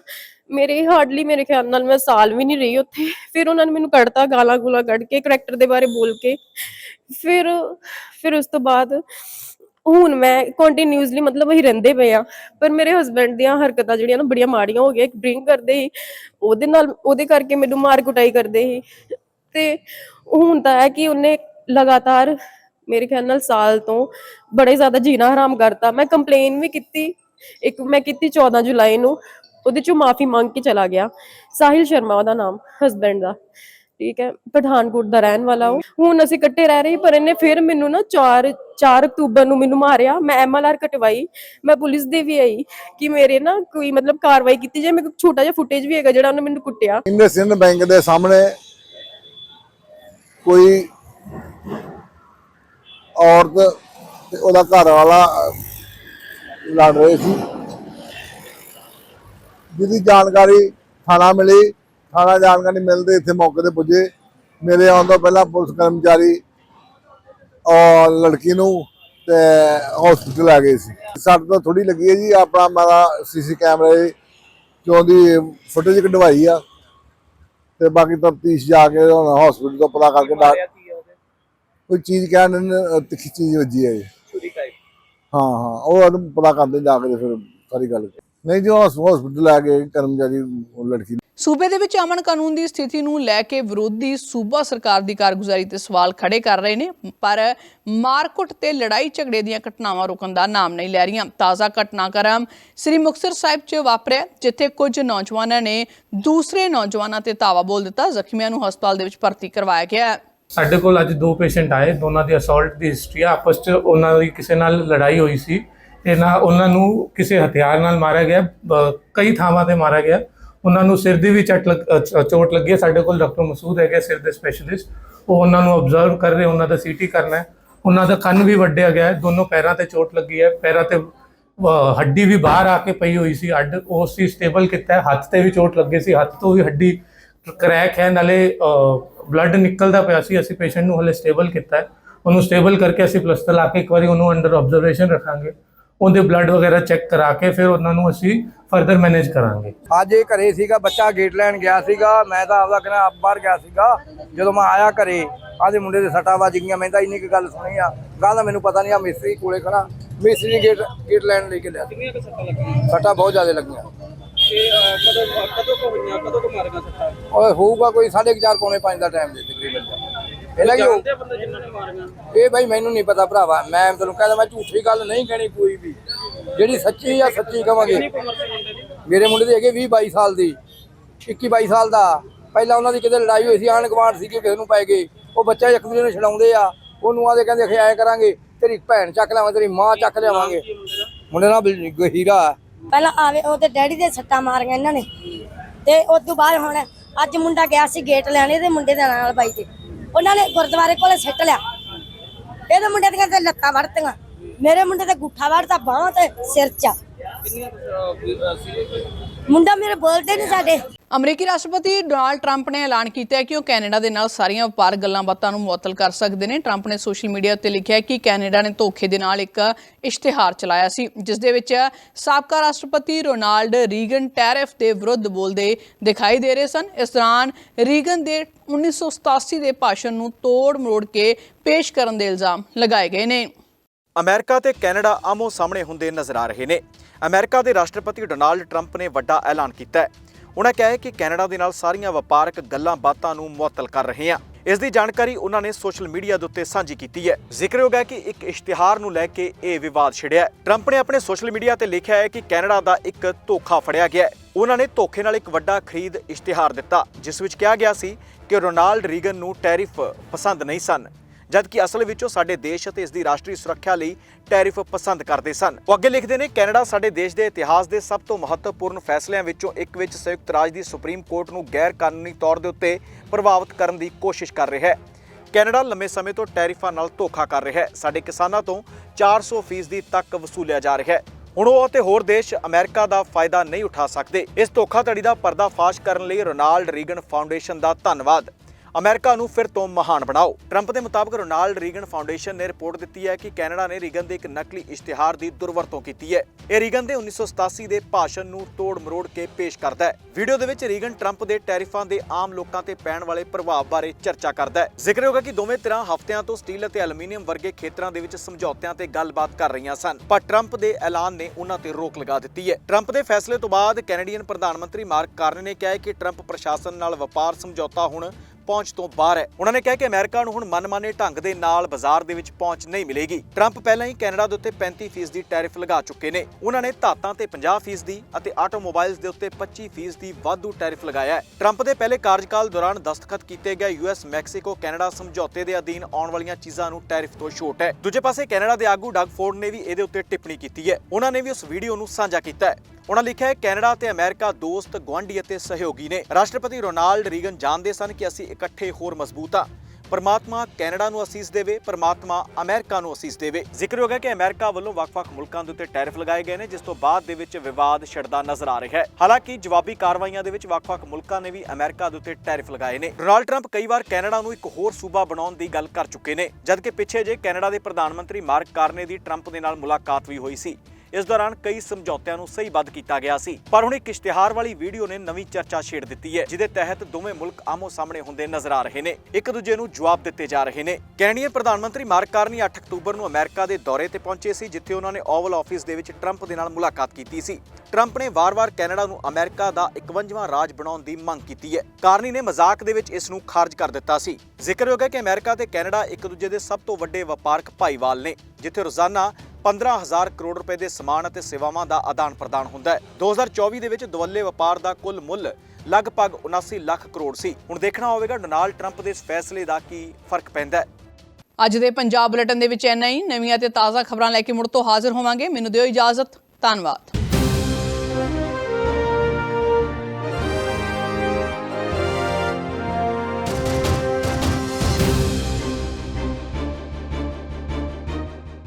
ਮੇਰੇ ਹਾਰਡਲੀ ਮੇਰੇ ਖਿਆਲ ਨਾਲ ਮੈਂ ਸਾਲ ਵੀ ਨਹੀਂ ਰਹੀ ਉੱਥੇ। ਫਿਰ ਉਹਨਾਂ ਨੇ ਮੈਨੂੰ ਕੱਢਤਾ ਗਾਲਾਂ ਗੁਲਾ ਕੱਢ ਕੇ ਕਰੈਕਟਰ ਦੇ ਬਾਰੇ ਬੋਲ ਕੇ। ਫਿਰ ਫਿਰ ਉਸ ਤੋਂ ਬਾਅਦ ਹੁਣ ਮੈਂ ਕੰਟੀਨਿਊਸਲੀ ਮਤਲਬ ਅਸੀਂ ਰਹਿੰਦੇ ਪਏ ਆ। ਪਰ ਮੇਰੇ ਹਸਬੰਡ ਦੀਆਂ ਹਰਕਤਾਂ ਜਿਹੜੀਆਂ ਨਾ ਬੜੀਆਂ ਮਾੜੀਆਂ ਹੋ ਗਈਆਂ। ਡਰਿੰਕ ਕਰਦੇ ਸੀ। ਉਹਦੇ ਨਾਲ, ਉਹਦੇ ਕਰਕੇ ਮੈਨੂੰ ਮਾਰ ਕੁਟਾਈ ਕਰਦੇ ਸੀ। ਤੇ ਹੁਣ ਤਾਂ ਹੈ ਕਿ ਉਹਨੇ ਲਗਾਤਾਰ ਮੇਰੇ ਖਿਆਲ ਨਾਲ ਸਾਲ ਤੋਂ ਬੜੇ ਜ਼ਿਆਦਾ ਜੀਣਾ ਹਰਾਮ ਕਰਤਾ। ਮੈਂ ਕੰਪਲੇਨ ਵੀ ਕੀਤੀ। ਇੱਕ ਮੈਂ ਕੀਤੀ 14 ਜੁਲਾਈ ਨੂੰ। ਉਹਦੇ ਚੋਂ ਮਾਫੀ ਮੰਗ ਕੇ ਚਲਾ ਗਿਆ। ਸਾਹਿਲ ਸ਼ਰਮਾ, ਉਹਦਾ ਨਾਮ ਹਸਬੰਡ ਦਾ। ਠੀਕ ਹੈ, ਪਠਾਨਕੋਟ ਦਾ ਰਹਿਣ ਵਾਲਾ ਉਹ। ਹੁਣ ਅਸੀਂ ਇਕੱਠੇ ਰਹਿ ਰਹੇ, ਪਰ ਇਹਨੇ ਫਿਰ ਮੈਨੂੰ ਨਾ 4 4 ਅਕਤੂਬਰ ਨੂੰ ਮੈਨੂੰ ਮਾਰਿਆ। ਮੈਂ ਐਮਐਲਆਰ ਕਟਵਾਈ। ਮੈਂ ਪੁਲਿਸ ਦੇ ਵੀ ਆਈ ਕਿ ਮੇਰੇ ਨਾ ਕੋਈ ਮਤਲਬ ਕਾਰਵਾਈ ਕੀਤੀ ਜਾਏ। ਮੇਰੇ ਕੋਲ ਛੋਟਾ ਜਿਹਾ ਫੁਟੇਜ ਵੀ ਹੈਗਾ ਜਿਹੜਾ ਉਹਨੇ ਮੈਨੂੰ ਕੁੱਟਿਆ। ਇੰਡਸਇੰਡ ਬੈਂਕ ਦੇ ਸਾਹਮਣੇ ਕੋਈ ਔਰਤ ਤੇ ਉਹਦਾ ਘਰ ਵਾਲਾ ਲੜ ਰਹੇ ਸੀ। ਜਿਹਦੀ ਜਾਣਕਾਰੀ ਥਾਣਾ ਮਿਲੀ, ਥਾਣਾ ਜਾਣਕਾਰੀ ਮਿਲਦੇ ਇੱਥੇ ਮੌਕੇ ਤੇ ਪੁੱਜੇ। ਮੇਰੇ ਆਉਣ ਤੋਂ ਪਹਿਲਾਂ ਪੁਲਿਸ ਕਰਮਚਾਰੀ ਔਰ ਲੜਕੀ ਨੂੰ ਤੇ ਹਸਪੀਟਲ ਆ ਗਏ ਸੀ। ਸਾਡੇ ਤੋਂ ਥੋੜੀ ਲੱਗੀ ਹੈ ਜੀ, ਆਪਣਾ ਮਾਰਾ ਸੀਸੀ ਕੈਮਰੇ ਚੋਂ ਦੀ ਫੁਟੇਜ ਕਢਵਾਈ ਆ। ਤੇ ਬਾਕੀ ਤਫਤੀਸ਼ ਜਾ ਕੇ ਹੁਣ ਹਸਪੀਟਲ ਤੋਂ ਪਤਾ ਕਰਕੇ ਡਾ- ਕੋਈ ਚੀਜ਼ ਕਹਿਣ ਨੇ ਤਿੱਖੀ ਚੀਜ਼ ਵੱਜੀ ਹੈ ਜੀ ਹਾਂ ਹਾਂ ਉਹ ਉਹਨੂੰ ਪਤਾ ਕਰਦੇ ਜਾ ਕੇ ਤੇ ਫਿਰ ਸਾਰੀ ਗੱਲ ਨਹੀਂ ਜੋ ਹਸਪੀਟਲ ਆ ਗਏ ਕਰਮਚਾਰੀ ਉਹ ਲੜਕੀ ਸੂਬੇ ਦੇ ਵਿੱਚ ਅਮਨ ਕਾਨੂੰਨ ਦੀ ਸਥਿਤੀ ਨੂੰ ਲੈ ਕੇ ਵਿਰੋਧੀ ਸੂਬਾ ਸਰਕਾਰ ਦੀ ਕਾਰਗੁਜ਼ਾਰੀ ਤੇ ਸਵਾਲ ਖੜੇ ਕਰ ਰਹੇ ਨੇ ਪਰ ਮਾਰਕੁੱਟ ਤੇ ਲੜਾਈ ਝਗੜੇ ਦੀਆਂ ਘਟਨਾਵਾਂ ਰੁਕਣ ਦਾ ਨਾਮ ਨਹੀਂ ਲੈ ਰਹੀਆਂ। ਤਾਜ਼ਾ ਘਟਨਾਕ੍ਰਮ ਸ੍ਰੀ ਮੁਕਤਸਰ ਸਾਹਿਬ 'ਚ ਵਾਪਰਿਆ ਜਿੱਥੇ ਕੁਝ ਨੌਜਵਾਨਾਂ ਨੇ ਦੂਸਰੇ ਨੌਜਵਾਨਾਂ ਤੇ ਧਾਵਾ ਬੋਲ ਦਿੱਤਾ। ਜ਼ਖਮੀਆਂ ਨੂੰ ਹਸਪਤਾਲ ਦੇ ਵਿੱਚ ਭਰਤੀ ਕਰਵਾਇਆ ਗਿਆ ਹੈ। ਸਾਡੇ ਕੋਲ ਅੱਜ ਦੋ ਪੇਸ਼ੈਂਟ ਆਏ, ਦੋਨਾਂ ਦੀ ਅਸੌਲਟ ਦੀ ਹਿਸਟਰੀ ਆ। ਆਪਸ 'ਚ ਉਹਨਾਂ ਦੀ ਕਿਸੇ ਨਾਲ ਲੜਾਈ ਹੋਈ ਸੀ ਤੇ ਨਾ ਉਹਨਾਂ ਨੂੰ ਕਿਸੇ ਹਥਿਆਰ ਨਾਲ ਮਾਰਿਆ ਗਿਆ ਕਈ ਥਾਵਾਂ ਤੇ ਮਾਰਿਆ ਗਿਆ। ਉਹਨਾਂ ਨੂੰ ਸਿਰ ਦੀ ਵੀ ਚੱਟ ਲੱਗ- ਚੋਟ ਲੱਗੀ ਹੈ। ਸਾਡੇ ਕੋਲ ਡਾਕਟਰ ਮਸੂਦ ਹੈਗੇ, ਸਿਰ ਦੇ ਸਪੈਸ਼ਲਿਸਟ ਉਹ ਉਹਨਾਂ ਨੂੰ ਆਬਜ਼ਰਵ ਕਰ ਰਹੇ, ਉਹਨਾਂ ਦਾ ਸੀਟੀ ਕਰਨਾ ਹੈ। ਉਹਨਾਂ ਦਾ ਕੰਨ ਵੀ ਵੱਢਿਆ ਗਿਆ ਹੈ। ਦੋਨੋਂ ਪੈਰਾਂ ਤੇ ਚੋਟ ਲੱਗੀ ਹੈ। ਪੈਰਾਂ ਤੇ ਹੱਡੀ ਵੀ ਬਾਹਰ ਆ ਕੇ ਪਈ ਹੋਈ ਸੀ। ਹੱਡ ਉਸ ਸੀ ਸਟੇਬਲ ਕੀਤਾ ਹੱਥ ਤੇ ਵੀ ਚੋਟ ਲੱਗੀ ਸੀ। ਹੱਥ ਤੋਂ ਵੀ ਹੱਡੀ ਕਰੈਕ ਹੈ। ਨਾਲੇ ਬਲੱਡ ਨਿਕਲਦਾ ਪਿਆ ਸੀ ਅਸੀਂ ਪੇਸ਼ੈਂਟ ਨੂੰ ਹਲੇ ਸਟੇਬਲ ਕੀਤਾ ਹੈ। ਉਹਨੂੰ ਸਟੇਬਲ ਕਰਕੇ ਅਸੀਂ ਪਲਸਟਰ ਲਾ ਕੇ ਇੱਕ ਵਾਰੀ ਉਹਨੂੰ ਅੰਡਰ ਆਬਜ਼ਰਵੇਸ਼ਨ ਰੱਖਾਂਗੇ। ਉਹਦੇ ਬਲੱਡ ਵਗੈਰਾ ਚੈੱਕ ਕਰਾ ਕੇ ਫਿਰ ਉਹਨਾਂ ਨੂੰ ਅਸੀਂ ਫਰਦਰ ਮੈਨੇਜ ਕਰਾਂਗੇ। ਅੱਜ ਇਹ ਘਰੇ ਸੀਗਾ ਬੱਚਾ ਗੇਟ ਲੈਣ ਗਿਆ ਸੀਗਾ। ਮੈਂ ਤਾਂ ਆਪਦਾ ਕਹਿੰਦਾ ਆਪ ਬਾਹਰ ਗਿਆ ਸੀਗਾ। ਜਦੋਂ ਮੈਂ ਆਇਆ ਘਰੇ ਆਦੇ ਮੁੰਡੇ ਦੇ ਸੱਟਾਂ ਵੱਜ ਗਈਆਂ। ਮੈਂ ਤਾਂ ਇੰਨੀ ਕੁ ਗੱਲ ਸੁਣੀ ਆ। ਗੱਲ ਦਾ ਮੈਨੂੰ ਪਤਾ ਨਹੀਂ ਆ ਮਿਸਤਰੀ ਕੋਲੇ ਖੜਾ। ਮਿਸਤਰੀ ਗੇਟ ਗੇਟ ਲੈਣ ਲੈ ਕੇ ਲਿਆ। ਸੱਟਾਂ ਬਹੁਤ ਜ਼ਿਆਦਾ ਲੱਗੀਆਂ। ਤੇ ਕਦੋਂ ਕਦੋਂ ਹੋਈਆਂ ਕਦੋਂ ਤੋਂ ਮਾਰੀਆਂ ਸੱਟਾਂ? ਓਏ ਹੋਊਗਾ ਕੋਈ 4:30 ਪੌਣੇ 5 ਦਾ ਟਾਈਮ ਦੇ ਤਕਰੀਬਨ ਇਹਨਾਂ ਕੀ ਜਾਣਦੇ ਬੰਦੇ ਜਿਨ੍ਹਾਂ ਨੇ ਮਾਰੀਆਂ? ਇਹ ਬਾਈ ਮੈਨੂੰ ਨਹੀਂ ਪਤਾ ਭਰਾਵਾ ਮੈਂ ਤੈਨੂੰ ਕਹਿੰਦਾ ਮੈਂ ਝੂਠੀ ਗੱਲ ਨਹੀਂ ਕਹਿਣੀ ਕੋਈ ਵੀ। ਜਿਹੜੀ ਸੱਚੀ ਆ ਸੱਚੀ ਕਵਾਂਗੇ। ਮੇਰੇ ਮੁੰਡੇ ਦੇ ਹੈਗੇ 20 22 ਸਾਲ ਦੀ 21 22 ਸਾਲ ਦਾ। ਪਹਿਲਾਂ ਉਹਨਾਂ ਦੀ ਕਿਤੇ ਲੜਾਈ ਹੋਈ ਸੀ ਆਣ ਗਵਾਂਢ ਸੀ ਕਿ ਕਿਸੇ ਨੂੰ ਪੈ ਗਏ। ਉਹ ਬੱਚਾ ਇੱਕ ਦੂਜੇ ਨੂੰ ਛਡਾਉਂਦੇ ਆ। ਉਹਨੂੰ ਆਦੇ ਕਹਿੰਦੇ ਖੇ ਐ ਕਰਾਂਗੇ ਤੇਰੀ ਭੈਣ ਚੱਕ ਲਿਆਵਾਂ ਤੇਰੀ ਮਾਂ ਚੱਕ ਲਿਆਵਾਂਗੇ। ਮੁੰਡੇ ਨਾਲ ਬਿਲ- ਹੀਰਾ। ਪਹਿਲਾਂ ਆਵੇ ਉਹਦੇ ਡੈਡੀ ਦੇ ਸੱਟਾਂ ਮਾਰੀਆਂ ਇਹਨਾਂ ਨੇ। ਤੇ ਉਸ ਤੋਂ ਬਾਅਦ ਹੁਣ ਅੱਜ ਮੁੰਡਾ ਗਿਆ ਸੀ ਗੇਟ ਲੈਣੇ ਤੇ ਮੁੰਡੇ ਦੇ ਨਾਲ ਬਾਈ ਤੇ ਉਹਨਾਂ ਨੇ ਗੁਰਦੁਆਰੇ ਕੋਲੇ ਸਿੱਟ ਲਿਆ। ਇਹਦੇ ਮੁੰਡੇ ਦੀਆਂ ਤੇ ਲੱਤਾਂ ਵੜਤੀਆਂ। ਮੇਰੇ ਮੁੰਡੇ ਤੇ ਗੁੱਠਾ ਵੜਤਾ, ਬਾਹਾਂ ਤੇ ਸਿਰ 'ਚ। ਮੁੰਡਾ ਮੇਰੇ ਬੋਲਦੇ ਨਹੀਂ ਸਾਡੇ। ਅਮਰੀਕੀ ਰਾਸ਼ਟਰਪਤੀ ਡੋਨਾਲਡ ਟਰੰਪ ਨੇ ਐਲਾਨ ਕੀਤਾ ਹੈ ਕਿ ਉਹ ਕੈਨੇਡਾ ਦੇ ਨਾਲ ਸਾਰੀਆਂ ਵਪਾਰ ਗੱਲਾਂ-ਬਾਤਾਂ ਨੂੰ ਮੁਅੱਤਲ ਕਰ ਸਕਦੇ ਨੇ। ਟਰੰਪ ਨੇ ਸੋਸ਼ਲ ਮੀਡੀਆ ਉੱਤੇ ਲਿਖਿਆ ਕਿ ਕੈਨੇਡਾ ਨੇ ਧੋਖੇ ਦੇ ਨਾਲ ਇੱਕ ਇਸ਼ਤਿਹਾਰ ਚਲਾਇਆ ਸੀ, ਜਿਸ ਦੇ ਵਿੱਚ ਸਾਬਕਾ ਰਾਸ਼ਟਰਪਤੀ ਰੋਨਾਲਡ ਰੀਗਨ ਟੈਰਿਫ ਦੇ ਵਿਰੁੱਧ ਬੋਲਦੇ ਦਿਖਾਈ ਦੇ ਰਹੇ ਸਨ। ਇਸ ਦੌਰਾਨ ਰੀਗਨ ਦੇ 1987 ਦੇ ਭਾਸ਼ਣ ਨੂੰ ਤੋੜ-ਮਰੋੜ ਕੇ ਪੇਸ਼ ਕਰਨ ਦੇ ਇਲਜ਼ਾਮ ਲਗਾਏ ਗਏ ਨੇ। ਅਮਰੀਕਾ ਤੇ ਕੈਨੇਡਾ ਆਮੋ ਸਾਹਮਣੇ ਹੁੰਦੇ ਨਜ਼ਰ ਆ ਰਹੇ ਨੇ। ਅਮਰੀਕਾ ਦੇ ਰਾਸ਼ਟਰਪਤੀ ਡੋਨਾਲਡ ਟਰੰਪ ਨੇ ਵੱਡਾ ਐਲਾਨ ਕੀਤਾ ਹੈ। ਉਹਨਾਂ ਕਿਹਾ ਹੈ ਕਿ ਕੈਨੇਡਾ ਦੇ ਨਾਲ ਸਾਰੀਆਂ ਵਪਾਰਕ ਗੱਲਾਂ-ਬਾਤਾਂ ਨੂੰ ਮੁਅੱਤਲ ਕਰ ਰਹੇ ਹਾਂ। ਇਸ ਦੀ ਜਾਣਕਾਰੀ ਉਹਨਾਂ ਨੇ ਸੋਸ਼ਲ ਮੀਡੀਆ ਦੇ ਉੱਤੇ ਸਾਂਝੀ ਕੀਤੀ ਹੈ। ਜ਼ਿਕਰਯੋਗ ਹੈ ਕਿ ਇੱਕ ਇਸ਼ਤਿਹਾਰ ਨੂੰ ਲੈ ਕੇ ਇਹ ਵਿਵਾਦ ਛਿੜਿਆ ਟਰੰਪ ਨੇ ਆਪਣੇ ਸੋਸ਼ਲ ਮੀਡੀਆ ਤੇ ਲਿਖਿਆ ਹੈ ਕਿ ਕੈਨੇਡਾ ਦਾ ਇੱਕ ਧੋਖਾ ਫੜਿਆ ਗਿਆ ਹੈ। ਉਹਨਾਂ ਨੇ ਧੋਖੇ ਨਾਲ ਇੱਕ ਵੱਡਾ ਖਰੀਦ ਇਸ਼ਤਿਹਾਰ ਦਿੱਤਾ, ਜਿਸ ਵਿੱਚ ਕਿਹਾ ਗਿਆ ਸੀ ਕਿ ਰੋਨਾਲਡ ਰੀਗਨ ਨੂੰ ਟੈਰਿਫ ਪਸੰਦ ਨਹੀਂ ਸਨ। ਜਦਕਿ ਅਸਲ ਵਿੱਚ ਉਹ ਸਾਡੇ ਦੇਸ਼ ਅਤੇ ਇਸ ਦੀ ਰਾਸ਼ਟਰੀ ਸੁਰੱਖਿਆ ਲਈ ਟੈਰਿਫ ਪਸੰਦ ਕਰਦੇ ਸਨ। ਉਹ ਅੱਗੇ ਲਿਖਦੇ ਨੇ, ਕੈਨੇਡਾ ਸਾਡੇ ਦੇਸ਼ ਦੇ ਇਤਿਹਾਸ ਦੇ ਸਭ ਤੋਂ ਮਹੱਤਵਪੂਰਨ ਫੈਸਲਿਆਂ ਵਿੱਚੋਂ ਇੱਕ ਵਿੱਚ ਸੰਯੁਕਤ ਰਾਜ ਦੀ ਸੁਪਰੀਮ ਕੋਰਟ ਨੂੰ ਗੈਰ ਕਾਨੂੰਨੀ ਤੌਰ ਦੇ ਉੱਤੇ ਪ੍ਰਭਾਵਿਤ ਕਰਨ ਦੀ ਕੋਸ਼ਿਸ਼ ਕਰ ਰਿਹਾ ਹੈ। ਕੈਨੇਡਾ ਲੰਮੇ ਸਮੇਂ ਤੋਂ ਟੈਰਿਫਾਂ ਨਾਲ ਧੋਖਾ ਕਰ ਰਿਹਾ ਹੈ। ਸਾਡੇ ਕਿਸਾਨਾਂ ਤੋਂ 400% ਤੱਕ ਵਸੂਲਿਆ ਜਾ ਰਿਹਾ ਹੈ। ਹੁਣ ਉਹ ਅਤੇ ਹੋਰ ਦੇਸ਼ ਅਮਰੀਕਾ ਦਾ ਫਾਇਦਾ ਨਹੀਂ ਉਠਾ ਸਕਦੇ। ਇਸ ਧੋਖਾਧੜੀ ਦਾ ਪਰਦਾਫਾਸ਼ ਕਰਨ ਲਈ ਰੋਨਾਲਡ ਰੀਗਨ ਫਾਊਂਡੇਸ਼ਨ ਦਾ ਧੰਨਵਾਦ। ਅਮਰੀਕਾ ਨੂੰ ਫਿਰ ਤੋਂ ਮਹਾਨ ਬਣਾਓ। ਟਰੰਪ ਦੇ ਮੁਤਾਬਕ ਰੋਨਾਲਡ ਰੀਗਨ ਫਾਊਂਡੇਸ਼ਨ ਨੇ ਰਿਪੋਰਟ ਦਿੱਤੀ ਹੈ ਕਿ ਕੈਨੇਡਾ ਨੇ ਰੀਗਨ ਦੇ ਇੱਕ ਨਕਲੀ ਇਸ਼ਤਿਹਾਰ ਦੀ ਦੁਰਵਰਤੋਂ ਕੀਤੀ ਹੈ। ਇਹ ਰੀਗਨ ਦੇ 1987 ਦੇ ਭਾਸ਼ਣ ਨੂੰ ਤੋੜ-ਮਰੋੜ ਕੇ ਪੇਸ਼ ਕਰਦਾ ਹੈ। ਵੀਡੀਓ ਦੇ ਵਿੱਚ ਰੀਗਨ ਟਰੰਪ ਦੇ ਟੈਰਿਫਾਂ ਦੇ ਆਮ ਲੋਕਾਂ ਤੇ ਪੈਣ ਵਾਲੇ ਪ੍ਰਭਾਵ ਬਾਰੇ ਚਰਚਾ ਕਰਦਾ ਹੈ। ਜ਼ਿਕਰ ਹੋਗਾ ਕਿ ਦੋਵੇਂ ਧਿਰਾਂ ਹਫ਼ਤਿਆਂ ਤੋਂ ਸਟੀਲ ਅਤੇ ਐਲੂਮੀਨੀਅਮ ਵਰਗੇ ਖੇਤਰਾਂ ਦੇ ਵਿੱਚ ਸਮਝੌਤਿਆਂ ਤੇ ਗੱਲਬਾਤ ਕਰ ਰਹੀਆਂ ਸਨ, ਪਰ ਟਰੰਪ ਦੇ ਐਲਾਨ ਨੇ ਉਹਨਾਂ ਤੇ ਰੋਕ ਲਗਾ ਦਿੱਤੀ ਹੈ। ਟਰੰਪ ਦੇ ਫੈਸਲੇ ਤੋਂ ਬਾਅਦ ਕੈਨੇਡੀਅਨ ਪ੍ਰਧਾਨ ਮੰਤਰੀ ਮਾਰਕ ਕਾਰਨ ਨੇ ਕਿਹਾ ਹੈ ਕਿ ਟਰੰਪ ਪ੍ਰਸ਼ਾਸਨ ਨਾਲ ਵਪਾਰ ਸਮਝੌਤਾ ਹੁਣ ਪਹੁੰਚ ਤੋਂ ਬਾਹਰ ਹੈ। ਉਹਨਾਂ ਨੇ ਕਿਹਾ ਕਿ ਅਮਰੀਕਾ ਨੂੰ ਹੁਣ ਮਨਮਾਨੇ ਢੰਗ ਦੇ ਨਾਲ ਬਾਜ਼ਾਰ ਦੇ ਵਿੱਚ ਪਹੁੰਚ ਨਹੀਂ ਮਿਲੇਗੀ। ਟਰੰਪ ਪਹਿਲਾਂ ਹੀ ਕੈਨੇਡਾ ਦੇ ਉੱਤੇ 35% ਦੀ ਟੈਰਿਫ ਲਗਾ ਚੁੱਕੇ ਨੇ। ਉਹਨਾਂ ਨੇ ਧਾਤਾਂ ਤੇ 50% ਦੀ ਅਤੇ ਆਟੋਮੋਬਾਈਲਸ ਦੇ ਉੱਤੇ 25% ਦੀ ਵਾਧੂ ਟੈਰਿਫ ਲਗਾਇਆ ਹੈ। ਟਰੰਪ ਦੇ ਪਹਿਲੇ ਕਾਰਜਕਾਲ ਦੌਰਾਨ ਦਸਤਖਤ ਕੀਤੇ ਗਏ ਯੂਐਸ ਮੈਕਸੀਕੋ, ਕੈਨੇਡਾ ਸਮਝੌਤੇ ਦੇ ਅਧੀਨ ਆਉਣ ਵਾਲੀਆਂ ਚੀਜ਼ਾਂ ਨੂੰ ਟੈਰਿਫ ਤੋਂ ਛੋਟ ਹੈ। ਦੂਜੇ ਪਾਸੇ ਕੈਨੇਡਾ ਦੇ ਆਗੂ ਡਗ ਫੋਰਡ ਨੇ ਵੀ ਇਹਦੇ ਉੱਤੇ ਟਿੱਪਣੀ ਕੀਤੀ ਹੈ। ਉਹਨਾਂ ਨੇ ਵੀ ਉਸ ਵੀਡੀਓ ਨੂੰ ਸਾਂਝਾ ਕੀਤਾ ਹੈ। ਉਹਨਾਂ ਲਿਖਿਆ ਹੈ, ਕੈਨੇਡਾ ਤੇ ਅਮਰੀਕਾ ਦੋਸਤ, ਗੁਆਂਢੀ ਅਤੇ ਸਹਿਯੋਗੀ ਨੇ। ਰਾਸ਼ਟਰਪਤੀ ਰੋਨਾਲਡ ਰੀਗਨ ਜਾਣਦੇ ਸਨ ਕਿ ਅਸੀਂ ਇਕੱਠੇ ਹੋਰ ਮਜ਼ਬੂਤ ਹਾਂ। ਪਰਮਾਤਮਾ ਕੈਨੇਡਾ ਨੂੰ ਅਸੀਸ ਦੇਵੇ, ਪਰਮਾਤਮਾ ਅਮਰੀਕਾ ਨੂੰ ਅਸੀਸ ਦੇਵੇ। ਜ਼ਿਕਰਯੋਗ ਹੈ ਕਿ ਅਮਰੀਕਾ ਵੱਲੋਂ ਵੱਖ-ਵੱਖ ਮੁਲਕਾਂ ਦੇ ਉੱਤੇ ਟੈਰਿਫ ਲਗਾਏ ਗਏ ਨੇ, ਜਿਸ ਤੋਂ ਬਾਅਦ ਦੇ ਵਿੱਚ ਵਿਵਾਦ ਛਿੜਦਾ ਨਜ਼ਰ ਆ ਰਿਹਾ ਹੈ। ਹਾਲਾਂਕਿ ਜਵਾਬੀ ਕਾਰਵਾਈਆਂ ਦੇ ਵਿੱਚ ਵੱਖ-ਵੱਖ ਮੁਲਕਾਂ ਨੇ ਵੀ ਅਮਰੀਕਾ ਦੇ ਉੱਤੇ ਟੈਰਿਫ ਲਗਾਏ ਨੇ। ਡੋਨਾਲਡ ਟਰੰਪ ਕਈ ਵਾਰ ਕੈਨੇਡਾ ਨੂੰ ਇੱਕ ਹੋਰ ਸੂਬਾ ਬਣਾਉਣ ਦੀ ਗੱਲ ਕਰ ਚੁੱਕੇ ਨੇ, ਜਦਕਿ ਪਿੱਛੇ ਜੇ ਕੈਨੇਡਾ ਦੇ ਪ੍ਰਧਾਨ ਮੰਤਰੀ ਮਾਰਕ ਕਾਰਨੇ ਦੀ ਟਰੰਪ ਦੇ ਨਾਲ ਮੁਲਾਕਾਤ ਵੀ ਹੋਈ ਸੀ। ਇਸ ਦੌਰਾਨ ਕਈ ਸਮਝੌਤਿਆਂ ਨੂੰ ਸਹੀਬੱਧ ਕੀਤਾ ਗਿਆ ਸੀ। ਪਰ ਹੁਣ ਇੱਕ ਇਸ਼ਤਿਹਾਰ ਵਾਲੀ ਵੀਡੀਓ ਨੇ ਨਵੀਂ ਚਰਚਾ ਛੇੜ ਦਿੱਤੀ ਹੈ, ਜਿਹਦੇ ਤਹਿਤ ਦੋਵੇਂ ਮੁਲਕ ਆਮੋ ਸਾਹਮਣੇ ਹੁੰਦੇ ਨਜ਼ਰ ਆ ਰਹੇ ਨੇ। ਇੱਕ ਦੂਜੇ ਨੂੰ ਜਵਾਬ ਦਿੱਤੇ ਜਾ ਰਹੇ ਨੇ। ਕੈਨੇਡੀਅਨ ਪ੍ਰਧਾਨ ਮੰਤਰੀ ਮਾਰਕ ਕਾਰਨੀ 8 ਅਕਤੂਬਰ ਨੂੰ ਅਮਰੀਕਾ ਦੇ ਦੌਰੇ ਤੇ ਪਹੁੰਚੇ ਸੀ, ਜਿੱਥੇ ਉਹਨਾਂ ਨੇ ਓਵਲ ਆਫਿਸ ਦੇ ਵਿੱਚ ਟਰੰਪ ਦੇ ਨਾਲ ਮੁਲਾਕਾਤ ਕੀਤੀ ਸੀ। ਟਰੰਪ ਨੇ ਵਾਰ-ਵਾਰ ਕੈਨੇਡਾ ਨੂੰ ਅਮਰੀਕਾ ਦਾ 51ਵਾਂ ਰਾਜ ਬਣਾਉਣ ਦੀ ਮੰਗ ਕੀਤੀ ਹੈ। ਕਾਰਨੀ ਨੇ ਮਜ਼ਾਕ ਦੇ ਵਿੱਚ ਇਸ ਨੂੰ ਖਾਰਜ ਕਰ ਦਿੱਤਾ ਸੀ। ਜ਼ਿਕਰਯੋਗ ਹੈ ਕਿ ਅਮਰੀਕਾ ਤੇ ਕੈਨੇਡਾ ਇੱਕ ਦੂਜੇ ਦੇ ਸਭ ਤੋਂ ਵੱਡੇ ਵਪਾਰਕ ਭਾਈਵਾਲ ਨੇ, ਜਿੱਥੇ ਰੋਜ਼ਾਨਾ 15000 ਕਰੋੜ ਰੁਪਏ ਦੇ ਸਮਾਨ ਅਤੇ ਸੇਵਾਵਾਂ ਦਾ ਆਦਾਨ-ਪ੍ਰਦਾਨ ਹੁੰਦਾ ਹੈ। 2024 ਦੇ ਵਿੱਚ ਦੁਵੱਲੇ ਵਪਾਰ ਦਾ ਕੁੱਲ ਮੁੱਲ ਲਗਭਗ 79 ਲੱਖ ਕਰੋੜ ਸੀ। ਹੁਣ ਦੇਖਣਾ ਹੋਵੇਗਾ ਡੋਨਾਲਡ ਟਰੰਪ ਦੇ ਇਸ ਫੈਸਲੇ ਦਾ ਕੀ ਫ਼ਰਕ ਪੈਂਦਾ ਹੈ। ਅੱਜ ਦੇ ਪੰਜਾਬ ਬੁਲੇਟਿਨ ਦੇ ਵਿੱਚ ਇੰਨਾ ਹੀ। ਨਵੀਆਂ ਤੇ ਤਾਜ਼ਾ ਖਬਰਾਂ ਲੈ ਕੇ ਮੁੜ ਤੋਂ ਹਾਜ਼ਰ ਹੋਵਾਂਗੇ। ਮੈਨੂੰ ਦਿਓ ਇਜਾਜ਼ਤ। ਧੰਨਵਾਦ।